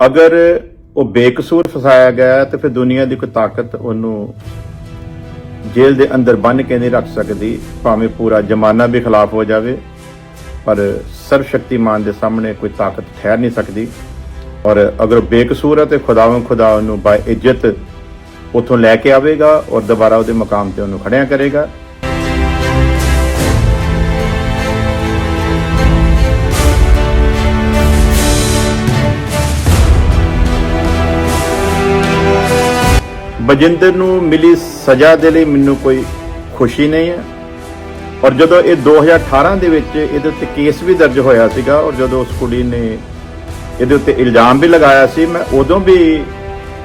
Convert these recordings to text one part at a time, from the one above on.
ਅਗਰ ਉਹ ਬੇਕਸੂਰ ਫਸਾਇਆ ਗਿਆ ਹੈ, ਤੇ ਫਿਰ ਦੁਨੀਆ ਦੀ ਕੋਈ ਤਾਕਤ ਉਹਨੂੰ ਜੇਲ੍ਹ ਦੇ ਅੰਦਰ ਬੰਨ੍ਹ ਕੇ ਨਹੀਂ ਰੱਖ ਸਕਦੀ, ਭਾਵੇਂ ਪੂਰਾ ਜ਼ਮਾਨਾ ਵੀ ਖਿਲਾਫ ਹੋ ਜਾਵੇ, ਪਰ ਸਰਵ ਸ਼ਕਤੀਮਾਨ ਦੇ ਸਾਹਮਣੇ ਕੋਈ ਤਾਕਤ ਠਹਿਰ ਨਹੀਂ ਸਕਦੀ। ਔਰ ਅਗਰ ਉਹ ਬੇਕਸੂਰ ਹੈ, ਤੇ ਖੁਦਾਵੰ ਖੁਦਾ ਉਹਨੂੰ ਬਾ ਇੱਜ਼ਤ ਉਥੋਂ ਲੈ ਕੇ ਆਵੇਗਾ ਔਰ ਦੁਬਾਰਾ ਉਹਦੇ ਮਕਾਮ ਤੇ ਉਹਨੂੰ ਖੜਿਆ ਕਰੇਗਾ। ਬਜਿੰਦਰ ਨੂੰ ਮਿਲੀ ਸਜ਼ਾ ਦੇ ਲਈ ਮੈਨੂੰ ਕੋਈ ਖੁਸ਼ੀ ਨਹੀਂ ਹੈ। ਔਰ ਜਦੋਂ ਇਹ 2018 ਦੇ ਵਿੱਚ ਇਹਦੇ ਉੱਤੇ ਕੇਸ ਵੀ ਦਰਜ ਹੋਇਆ ਸੀਗਾ, ਔਰ ਜਦੋਂ ਉਸ ਕੁੜੀ ਨੇ ਇਹਦੇ ਉੱਤੇ ਇਲਜ਼ਾਮ ਵੀ ਲਗਾਇਆ ਸੀ, ਮੈਂ ਉਦੋਂ ਵੀ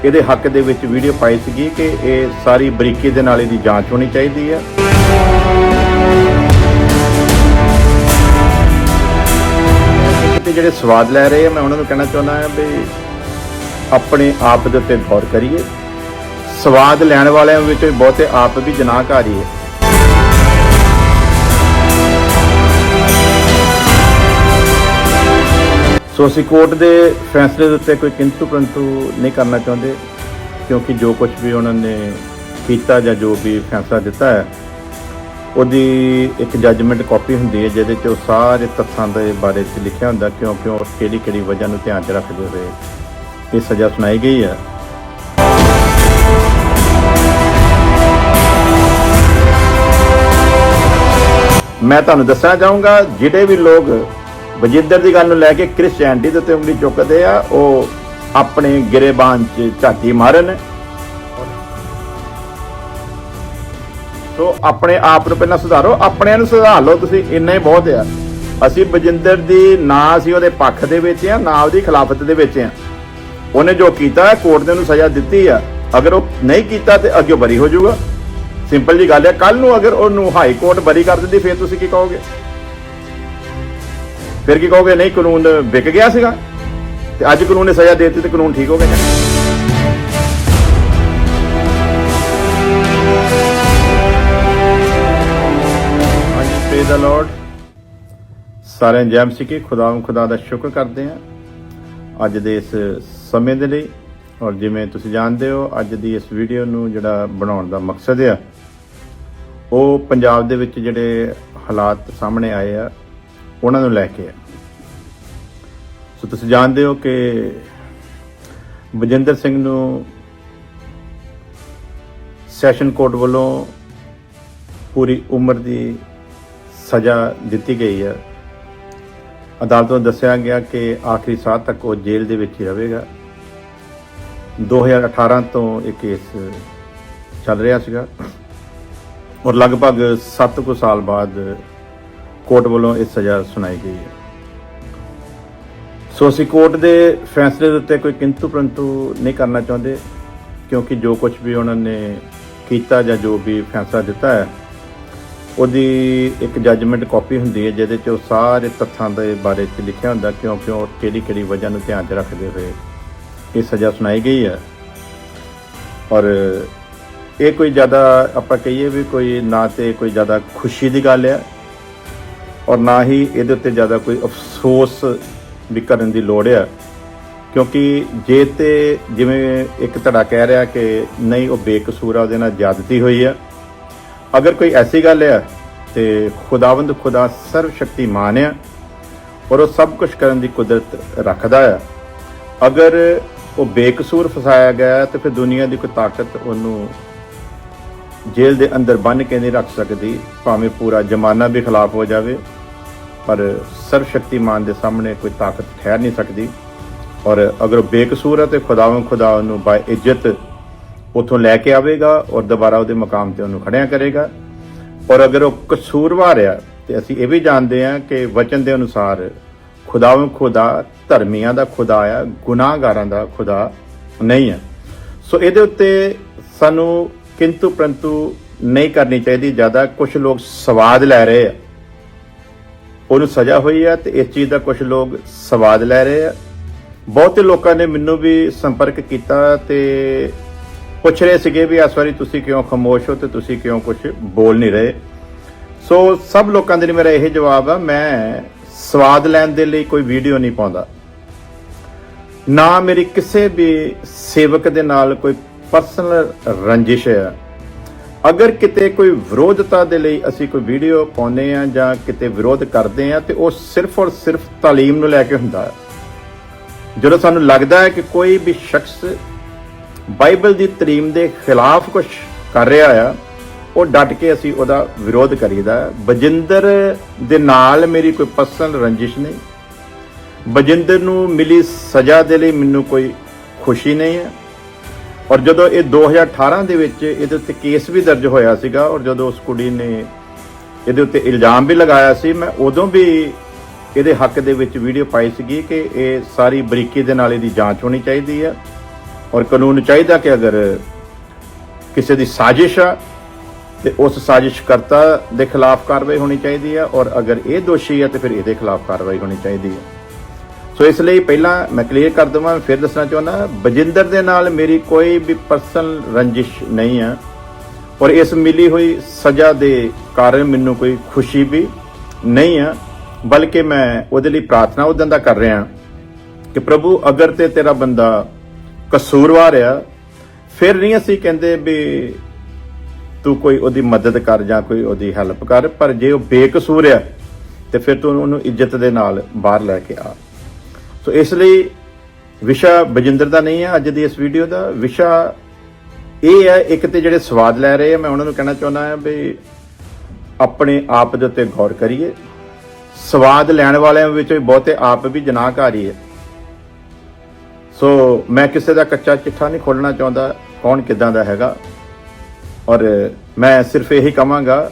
ਇਹਦੇ ਹੱਕ ਦੇ ਵਿੱਚ ਵੀਡੀਓ ਪਾਈ ਸੀਗੀ ਕਿ ਇਹ ਸਾਰੀ ਬਰੀਕੀ ਦੇ ਨਾਲ ਇਹਦੀ ਜਾਂਚ ਹੋਣੀ ਚਾਹੀਦੀ ਹੈ। ਤੇ ਜਿਹੜੇ ਸਵਾਦ ਲੈ ਰਹੇ ਆ, ਮੈਂ ਉਹਨਾਂ ਨੂੰ ਕਹਿਣਾ ਚਾਹੁੰਦਾ ਹਾਂ ਵੀ ਆਪਣੇ ਆਪ ਦੇ ਉੱਤੇ ਗੌਰ ਕਰੀਏ। ਸਵਾਦ ਲੈਣ ਵਾਲਿਆਂ ਵਿੱਚ ਬਹੁਤੇ ਆਪ ਵੀ ਜਨਾਹਕਾਰੀ ਹੈ। ਸੋ ਅਸੀਂ ਕੋਰਟ ਦੇ ਫੈਸਲੇ ਦੇ ਉੱਤੇ ਕੋਈ ਕਿੰਤੂ ਪਰੰਤੂ ਨਹੀਂ ਕਰਨਾ ਚਾਹੁੰਦੇ, ਕਿਉਂਕਿ ਜੋ ਕੁਝ ਵੀ ਉਹਨਾਂ ਨੇ ਕੀਤਾ ਜਾਂ ਜੋ ਵੀ ਫੈਸਲਾ ਦਿੱਤਾ ਹੈ, ਉਹਦੀ ਇੱਕ ਜੱਜਮੈਂਟ ਕਾਪੀ ਹੁੰਦੀ ਹੈ, ਜਿਹਦੇ 'ਚ ਉਹ ਸਾਰੇ ਤੱਥਾਂ ਦੇ ਬਾਰੇ 'ਚ ਲਿਖਿਆ ਹੁੰਦਾ ਕਿਉਂ ਕਿਉਂ ਕਿਹੜੀ ਕਿਹੜੀ ਵਜ੍ਹਾ ਨੂੰ ਧਿਆਨ 'ਚ ਰੱਖਦੇ ਹੋਏ ਇਹ ਸਜ਼ਾ ਸੁਣਾਈ ਗਈ ਹੈ। ਮੈਂ ਤੁਹਾਨੂੰ ਦੱਸਣਾ ਚਾਹੂੰਗਾ, ਜਿਹੜੇ ਵੀ ਲੋਕ ਬਜਿੰਦਰ ਦੀ ਗੱਲ ਨੂੰ ਲੈ ਕੇ ਕ੍ਰਿਸਚੀਅਨਟੀ ਦੇ ਉੱਤੇ ਉਂਗਲੀ ਚੁੱਕਦੇ ਆ, ਉਹ ਆਪਣੇ ਗਿਰੇਬਾਨ 'ਚ ਝਾਤੀ ਮਾਰਨ। ਸੋ ਆਪਣੇ ਆਪ ਨੂੰ ਪਹਿਲਾਂ ਸੁਧਾਰੋ, ਆਪਣਿਆਂ ਨੂੰ ਸੁਧਾਰ ਲਓ, ਤੁਸੀਂ ਇੰਨਾ ਹੀ ਬਹੁਤ ਆ। ਅਸੀਂ ਬਜਿੰਦਰ ਦੀ ਨਾ ਅਸੀਂ ਉਹਦੇ ਪੱਖ ਦੇ ਵਿੱਚ ਆ, ਨਾ ਉਹਦੀ ਖਿਲਾਫਤ ਦੇ ਵਿੱਚ ਆ। ਉਹਨੇ ਜੋ ਕੀਤਾ, ਕੋਰਟ ਨੇ ਉਹਨੂੰ ਸਜ਼ਾ ਦਿੱਤੀ ਆ। ਅਗਰ ਉਹ ਨਹੀਂ ਕੀਤਾ ਤੇ ਅੱਗੇ ਬਰੀ ਹੋ ਜਾਊਗਾ। ਸਿੰਪਲ ਜੀ ਗੱਲ ਹੈ ਕੱਲ ਨੂੰ ਅਗਰ ਉਹਨੂੰ ਹਾਈ ਕੋਰਟ ਬਰੀ ਕਰ ਦਿੰਦੀ, ਫਿਰ ਤੁਸੀਂ ਕੀ ਕਹੋਗੇ? ਫਿਰ ਕੀ ਕਹੋਗੇ, ਨਹੀਂ, ਕਾਨੂੰਨ ਵਿਕ ਗਿਆ ਸੀਗਾ। ਤੇ ਅੱਜ ਕਾਨੂੰਨ ਨੇ ਸਜ਼ਾ ਦੇ ਦਿੱਤੀ ਤੇ ਕਾਨੂੰਨ ਠੀਕ ਹੋ ਗਿਆ। ਪ੍ਰੇ ਦਾ ਲਾਰਡ ਸਾਰਿਆਂ ਜੈਮ ਸੀ ਕਿ ਖੁਦਾ ਖੁਦਾ ਦਾ ਸ਼ੁਕਰ ਕਰਦੇ ਹਾਂ। ਅੱਜ ਦੇ ਇਸ ਸਮੇਂ ਦੇ ਲਈ, ਔਰ ਜਿਵੇਂ ਤੁਸੀਂ ਜਾਣਦੇ ਹੋ, ਅੱਜ ਦੀ ਇਸ ਵੀਡੀਓ ਨੂੰ ਜਿਹੜਾ ਬਣਾਉਣ ਦਾ ਮਕਸਦ ਆ ਉਹ ਪੰਜਾਬ ਦੇ ਵਿੱਚ ਜਿਹੜੇ ਹਾਲਾਤ ਸਾਹਮਣੇ ਆਏ ਆ, ਉਹਨਾਂ ਨੂੰ ਲੈ ਕੇ ਆ। ਸੋ ਤੁਸੀਂ ਜਾਣਦੇ ਹੋ ਕਿ ਬਜਿੰਦਰ ਸਿੰਘ ਨੂੰ ਸੈਸ਼ਨ ਕੋਰਟ ਵੱਲੋਂ ਪੂਰੀ ਉਮਰ ਦੀ ਸਜ਼ਾ ਦਿੱਤੀ ਗਈ ਹੈ ਅਦਾਲਤ ਨੂੰ ਦੱਸਿਆ ਗਿਆ ਕਿ ਆਖਰੀ ਸਾਹ ਤੱਕ ਉਹ ਜੇਲ੍ਹ ਦੇ ਵਿੱਚ ਹੀ ਰਹੇਗਾ। 2018 ਤੋਂ ਇਹ ਕੇਸ ਚੱਲ ਰਿਹਾ ਸੀਗਾ। ਔਰ ਲਗਭਗ 7 ਕੁ ਸਾਲ ਬਾਅਦ ਕੋਰਟ ਵੱਲੋਂ ਇਹ ਸਜ਼ਾ ਸੁਣਾਈ ਗਈ ਹੈ। ਸੋ ਅਸੀਂ ਕੋਰਟ ਦੇ ਫੈਸਲੇ ਦੇ ਉੱਤੇ ਕੋਈ ਕਿੰਤੂ ਪਰੰਤੂ ਨਹੀਂ ਕਰਨਾ ਚਾਹੁੰਦੇ, ਕਿਉਂਕਿ ਜੋ ਕੁਝ ਵੀ ਉਹਨਾਂ ਨੇ ਕੀਤਾ ਜਾਂ ਜੋ ਵੀ ਫੈਸਲਾ ਦਿੱਤਾ ਹੈ, ਉਹਦੀ ਇੱਕ ਜੱਜਮੈਂਟ ਕਾਪੀ ਹੁੰਦੀ ਹੈ, ਜਿਹਦੇ 'ਚ ਉਹ ਸਾਰੇ ਤੱਥਾਂ ਦੇ ਬਾਰੇ 'ਚ ਲਿਖਿਆ ਹੁੰਦਾ ਕਿਉਂ ਕਿਉਂ ਕਿਹੜੀ ਕਿਹੜੀ ਵਜ੍ਹਾ ਨੂੰ ਧਿਆਨ 'ਚ ਰੱਖਦੇ ਹੋਏ ਇਹ ਸਜ਼ਾ ਸੁਣਾਈ ਗਈ ਹੈ। ਔਰ ਇਹ ਕੋਈ ਜ਼ਿਆਦਾ ਆਪਾਂ ਕਹੀਏ ਵੀ ਕੋਈ ਨਾ ਤੇ ਕੋਈ ਜ਼ਿਆਦਾ ਖੁਸ਼ੀ ਦੀ ਗੱਲ ਹੈ ਔਰ ਨਾ ਹੀ ਇਹਦੇ ਉੱਤੇ ਜ਼ਿਆਦਾ ਕੋਈ ਅਫਸੋਸ ਵੀ ਕਰਨ ਦੀ ਲੋੜ ਹੈ ਕਿਉਂਕਿ ਜੇ ਤੇ ਜਿਵੇਂ ਇੱਕ ਧੜਾ ਕਹਿ ਰਿਹਾ ਕਿ ਨਹੀਂ, ਉਹ ਬੇਕਸੂਰ ਆ, ਉਹਦੇ ਨਾਲ ਜ਼ਿਆਦਤੀ ਹੋਈ ਹੈ ਅਗਰ ਕੋਈ ਐਸੀ ਗੱਲ ਹੈ ਤੇ ਖੁਦਾਵੰਦ ਖੁਦਾ ਸਰਵ ਸ਼ਕਤੀਮਾਨ ਹੈ ਔਰ ਉਹ ਸਭ ਕੁਝ ਕਰਨ ਦੀ ਕੁਦਰਤ ਰੱਖਦਾ ਹੈ ਅਗਰ ਉਹ ਬੇਕਸੂਰ ਫਸਾਇਆ ਗਿਆ ਹੈ ਤੇ ਫਿਰ ਦੁਨੀਆ ਦੀ ਕੋਈ ਤਾਕਤ ਉਹਨੂੰ ਜੇਲ੍ਹ ਦੇ ਅੰਦਰ ਬੰਨ੍ਹ ਕੇ ਨਹੀਂ ਰੱਖ ਸਕਦੀ, ਭਾਵੇਂ ਪੂਰਾ ਜ਼ਮਾਨਾ ਵੀ ਖਿਲਾਫ ਹੋ ਜਾਵੇ, ਪਰ ਸਰਵ ਸ਼ਕਤੀਮਾਨ ਦੇ ਸਾਹਮਣੇ ਕੋਈ ਤਾਕਤ ਠਹਿਰ ਨਹੀਂ ਸਕਦੀ। ਔਰ ਅਗਰ ਉਹ ਬੇਕਸੂਰ ਹੈ ਤੇ ਖੁਦਾਵੰ ਖੁਦਾ ਉਹਨੂੰ ਬਾ ਇੱਜ਼ਤ ਉਥੋਂ ਲੈ ਕੇ ਆਵੇਗਾ ਔਰ ਦੁਬਾਰਾ ਉਹਦੇ ਮਕਾਮ ਤੇ ਉਹਨੂੰ ਖੜਿਆ ਕਰੇਗਾ। ਔਰ ਅਗਰ ਉਹ ਕਸੂਰਵਾਰ ਆ ਤੇ ਅਸੀਂ ਇਹ ਵੀ ਜਾਣਦੇ ਹਾਂ ਕਿ ਵਚਨ ਦੇ ਅਨੁਸਾਰ ਖੁਦਾਵੰ ਖੁਦਾ ਧਰਮੀਆਂ ਦਾ ਖੁਦਾ ਆ, ਗੁਨਾਹਗਾਰਾਂ ਦਾ ਖੁਦਾ ਨਹੀਂ ਹੈ। ਸੋ ਇਹਦੇ ਉੱਤੇ ਸਾਨੂੰ ਕਿੰਤੂ ਪਰੰਤੂ ਨਹੀਂ ਕਰਨੀ ਚਾਹੀਦੀ, ਜ਼ਿਆਦਾ ਕੁਝ ਲੋਕ ਸਵਾਦ ਲੈ ਰਹੇ ਆ। ਉਹਨੂੰ ਸਜ਼ਾ ਹੋਈ ਆ ਤੇ ਇਸ ਚੀਜ਼ ਦਾ ਕੁਝ ਲੋਕ ਸਵਾਦ ਲੈ ਰਹੇ ਆ। ਬਹੁਤੇ ਲੋਕਾਂ ਨੇ ਮੈਨੂੰ ਵੀ ਸੰਪਰਕ ਕੀਤਾ ਤੇ ਪੁੱਛ ਰਹੇ ਸੀਗੇ ਵੀ ਇਸ ਵਾਰੀ ਤੁਸੀਂ ਕਿਉਂ ਖਾਮੋਸ਼ ਹੋ ਤੇ ਤੁਸੀਂ ਕਿਉਂ ਕੁਝ ਬੋਲ ਨਹੀਂ ਰਹੇ। ਸੋ ਸਭ ਲੋਕਾਂ ਦੇ ਲਈ ਮੇਰਾ ਇਹ ਜਵਾਬ ਆ, ਮੈਂ ਸਵਾਦ ਲੈਣ ਦੇ ਲਈ ਕੋਈ ਵੀਡੀਓ ਨਹੀਂ ਪਾਉਂਦਾ। ਨਾ ਮੇਰੀ ਕਿਸੇ ਵੀ ਸੇਵਕ ਦੇ ਨਾਲ ਕੋਈ ਪਰਸਨਲ ਰੰਜਿਸ਼ ਹੈ ਅਗਰ ਕਿਤੇ ਕੋਈ ਵਿਰੋਧਤਾ ਦੇ ਲਈ ਅਸੀਂ ਕੋਈ ਵੀਡੀਓ ਪਾਉਂਦੇ ਆ ਜਾਂ ਕਿਤੇ ਵਿਰੋਧ ਕਰਦੇ ਆ ਤੇ ਉਹ ਸਿਰਫ ਔਰ ਸਿਰਫ ਤਾਲੀਮ ਨੂੰ ਲੈ ਕੇ ਹੁੰਦਾ ਹੈ ਜਦੋਂ ਸਾਨੂੰ ਲੱਗਦਾ ਹੈ ਕਿ ਕੋਈ ਵੀ ਸ਼ਖਸ ਬਾਈਬਲ ਦੀ ਤਾਲੀਮ ਦੇ ਖਿਲਾਫ ਕੁਝ ਕਰ ਰਿਹਾ ਆ ਉਹ ਡਟ ਕੇ ਅਸੀਂ ਉਹਦਾ ਵਿਰੋਧ ਕਰੀਦਾ ਬਜਿੰਦਰ ਦੇ ਨਾਲ ਮੇਰੀ ਕੋਈ ਪਰਸਨਲ ਰੰਜਿਸ਼ ਨਹੀਂ ਬਜਿੰਦਰ ਨੂੰ ਮਿਲੀ ਸਜ਼ਾ ਦੇ ਲਈ ਮੈਨੂੰ ਕੋਈ ਖੁਸ਼ੀ ਨਹੀਂ ਹੈ ਔਰ ਜਦੋਂ ਇਹ 2018 ਦੇ ਵਿੱਚ ਇਹਦੇ ਉੱਤੇ ਕੇਸ ਵੀ ਦਰਜ ਹੋਇਆ ਸੀਗਾ, ਔਰ ਜਦੋਂ ਉਸ ਕੁੜੀ ਨੇ ਇਹਦੇ ਉੱਤੇ ਇਲਜ਼ਾਮ ਵੀ ਲਗਾਇਆ ਸੀ, ਮੈਂ ਉਦੋਂ ਵੀ ਇਹਦੇ ਹੱਕ ਦੇ ਵਿੱਚ ਵੀਡੀਓ ਪਾਈ ਸੀਗੀ ਕਿ ਇਹ ਸਾਰੀ ਬਰੀਕੀ ਦੇ ਨਾਲ ਇਹਦੀ ਜਾਂਚ ਹੋਣੀ ਚਾਹੀਦੀ ਹੈ। ਔਰ ਕਾਨੂੰਨ ਚਾਹੀਦਾ ਕਿ ਅਗਰ ਕਿਸੇ ਦੀ ਸਾਜ਼ਿਸ਼ ਆ, ਤੇ ਉਸ ਸਾਜ਼ਿਸ਼ਕਰਤਾ ਦੇ ਖਿਲਾਫ ਕਾਰਵਾਈ ਹੋਣੀ ਚਾਹੀਦੀ ਹੈ, ਔਰ ਅਗਰ ਇਹ ਦੋਸ਼ੀ ਹੈ ਤੇ ਫਿਰ ਇਹਦੇ ਖਿਲਾਫ ਕਾਰਵਾਈ ਹੋਣੀ ਚਾਹੀਦੀ ਹੈ। ਸੋ ਇਸ ਲਈ ਪਹਿਲਾਂ ਮੈਂ ਕਲੀਅਰ ਕਰ ਦਵਾਂ, ਫਿਰ ਦੱਸਣਾ ਚਾਹੁੰਦਾ, ਬਜਿੰਦਰ ਦੇ ਨਾਲ ਮੇਰੀ ਕੋਈ ਵੀ ਪਰਸਨਲ ਰੰਜਿਸ਼ ਨਹੀਂ ਹੈ ਔਰ ਇਸ ਮਿਲੀ ਹੋਈ ਸਜ਼ਾ ਦੇ ਕਾਰਨ ਮੈਨੂੰ ਕੋਈ ਖੁਸ਼ੀ ਵੀ ਨਹੀਂ ਹੈ ਬਲਕਿ ਮੈਂ ਉਹਦੇ ਲਈ ਪ੍ਰਾਰਥਨਾ ਉਦੋਂ ਦਾ ਕਰ ਰਿਹਾ ਕਿ ਪ੍ਰਭੂ, ਅਗਰ ਤੇ ਤੇਰਾ ਬੰਦਾ ਕਸੂਰਵਾਰ ਆ, ਫਿਰ ਨਹੀਂ ਅਸੀਂ ਕਹਿੰਦੇ ਵੀ ਤੂੰ ਕੋਈ ਉਹਦੀ ਮਦਦ ਕਰ ਜਾਂ ਕੋਈ ਉਹਦੀ ਹੈਲਪ ਕਰ, ਪਰ ਜੇ ਉਹ ਬੇਕਸੂਰ ਆ, ਤੇ ਫਿਰ ਤੂੰ ਉਹਨੂੰ ਇੱਜ਼ਤ ਦੇ ਨਾਲ ਬਾਹਰ ਲੈ ਕੇ ਆ। ਸੋ ਇਸ ਲਈ ਵਿਸ਼ਾ ਬਜਿੰਦਰ ਦਾ ਨਹੀਂ ਹੈ ਅੱਜ ਦੀ ਇਸ ਵੀਡੀਓ ਦਾ। ਵਿਸ਼ਾ ਇਹ ਹੈ, ਇੱਕ ਤੇ ਜਿਹੜੇ ਸਵਾਦ ਲੈ ਰਹੇ ਆ, ਮੈਂ ਉਹਨਾਂ ਨੂੰ ਕਹਿਣਾ ਚਾਹੁੰਦਾ ਹਾਂ ਵੀ ਆਪਣੇ ਆਪ ਦੇ ਉੱਤੇ ਗੌਰ ਕਰੀਏ। ਸਵਾਦ ਲੈਣ ਵਾਲਿਆਂ ਵਿੱਚ ਬਹੁਤੇ ਆਪ ਵੀ ਜਨਾਹਕਾਰੀ ਹੈ। ਸੋ ਮੈਂ ਕਿਸੇ ਦਾ ਕੱਚਾ ਚਿੱਠਾ ਨਹੀਂ ਖੋਲਣਾ ਚਾਹੁੰਦਾ, ਕੌਣ ਕਿਦਾਂ ਦਾ ਹੈਗਾ। ਔਰ ਮੈਂ ਸਿਰਫ ਇਹੀ ਕਹਾਂਗਾ,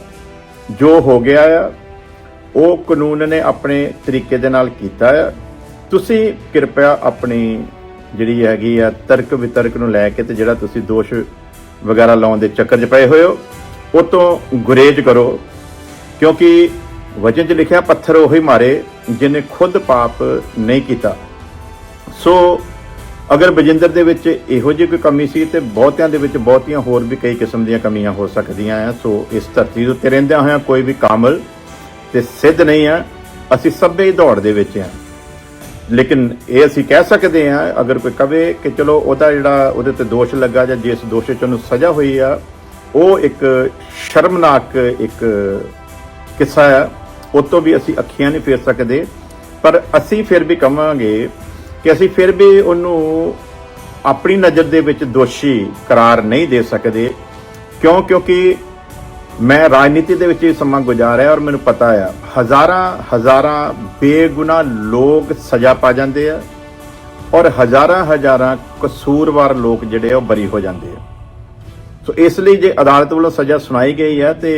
ਜੋ ਹੋ ਗਿਆ ਆ, ਉਹ ਕਾਨੂੰਨ ਨੇ ਆਪਣੇ ਤਰੀਕੇ ਦੇ ਨਾਲ ਕੀਤਾ ਆ। ਤੁਸੀਂ ਕਿਰਪਾ ਆਪਣੀ ਜਿਹੜੀ ਹੈਗੀ ਆ ਤਰਕ ਵਿਤਰਕ ਨੂੰ ਲੈ ਕੇ ਤੇ ਜਿਹੜਾ ਤੁਸੀਂ ਦੋਸ਼ ਵਗੈਰਾ ਲਾਉਣ ਦੇ ਚੱਕਰ 'ਚ ਪਏ ਹੋਏ ਹੋ, ਉਹ ਤੋਂ ਗੁਰੇਜ਼ ਕਰੋ। ਕਿਉਂਕਿ ਵਚਨ 'ਚ ਲਿਖਿਆ, ਪੱਥਰ ਉਹੀ ਮਾਰੇ ਜਿਨੇ ਖੁਦ ਪਾਪ ਨਹੀਂ ਕੀਤਾ। ਸੋ ਅਗਰ ਬਜਿੰਦਰ ਦੇ ਵਿੱਚ ਇਹੋ ਜਿਹੀ ਕੋਈ ਕਮੀ ਸੀ ਤੇ ਬਹੁਤਿਆਂ ਦੇ ਵਿੱਚ ਬਹੁਤੀਆਂ ਹੋਰ ਵੀ ਕਈ ਕਿਸਮ ਦੀਆਂ ਕਮੀਆਂ ਹੋ ਸਕਦੀਆਂ ਆ। ਸੋ ਇਸ ਧਰਤੀ ਦੇ ਉੱਤੇ ਰਹਿੰਦਿਆਂ ਹੋਇਆਂ ਕੋਈ ਵੀ ਕਾਮਲ ਤੇ ਸਿੱਧ ਨਹੀਂ ਆ। ਅਸੀਂ ਸਭੇ ਹੀ ਦੌੜ ਦੇ ਵਿੱਚ ਆ। ਲੇਕਿਨ ਇਹ ਅਸੀਂ ਕਹਿ ਸਕਦੇ ਹਾਂ, ਅਗਰ ਕੋਈ ਕਵੇ ਕਿ ਚਲੋ ਉਹਦਾ ਜਿਹੜਾ ਉਹਦੇ ਤੇ ਦੋਸ਼ ਲੱਗਾ ਜਾਂ ਜਿਸ ਦੋਸ਼ 'ਚ ਉਹਨੂੰ ਸਜ਼ਾ ਹੋਈ ਆ, ਉਹ ਇੱਕ ਸ਼ਰਮਨਾਕ ਇੱਕ ਕਿੱਸਾ ਆ। ਉਹ ਤੋਂ ਵੀ ਅਸੀਂ ਅੱਖੀਆਂ ਨਹੀਂ ਫੇਰ ਸਕਦੇ। ਪਰ ਅਸੀਂ ਫਿਰ ਵੀ ਕਵਾਂਗੇ ਕਿ ਅਸੀਂ ਫਿਰ ਵੀ ਉਹਨੂੰ ਆਪਣੀ ਨਜ਼ਰ ਦੇ ਵਿੱਚ ਦੋਸ਼ੀ ਕਰਾਰ ਨਹੀਂ ਦੇ ਸਕਦੇ। ਕਿਉਂ? ਕਿਉਂਕਿ ਮੈਂ ਰਾਜਨੀਤੀ ਦੇ ਵਿੱਚ ਹੀ ਸਮਾਂ ਗੁਜ਼ਾਰਿਆ ਔਰ ਮੈਨੂੰ ਪਤਾ ਆ, ਹਜ਼ਾਰਾਂ ਹਜ਼ਾਰਾਂ ਬੇਗੁਨਾਹ ਲੋਕ ਸਜ਼ਾ ਪਾ ਜਾਂਦੇ ਆ ਔਰ ਹਜ਼ਾਰਾਂ ਹਜ਼ਾਰਾਂ ਕਸੂਰਵਾਰ ਲੋਕ ਜਿਹੜੇ ਆ ਉਹ ਬਰੀ ਹੋ ਜਾਂਦੇ ਆ। ਸੋ ਇਸ ਲਈ ਜੇ ਅਦਾਲਤ ਵੱਲੋਂ ਸਜ਼ਾ ਸੁਣਾਈ ਗਈ ਹੈ ਤੇ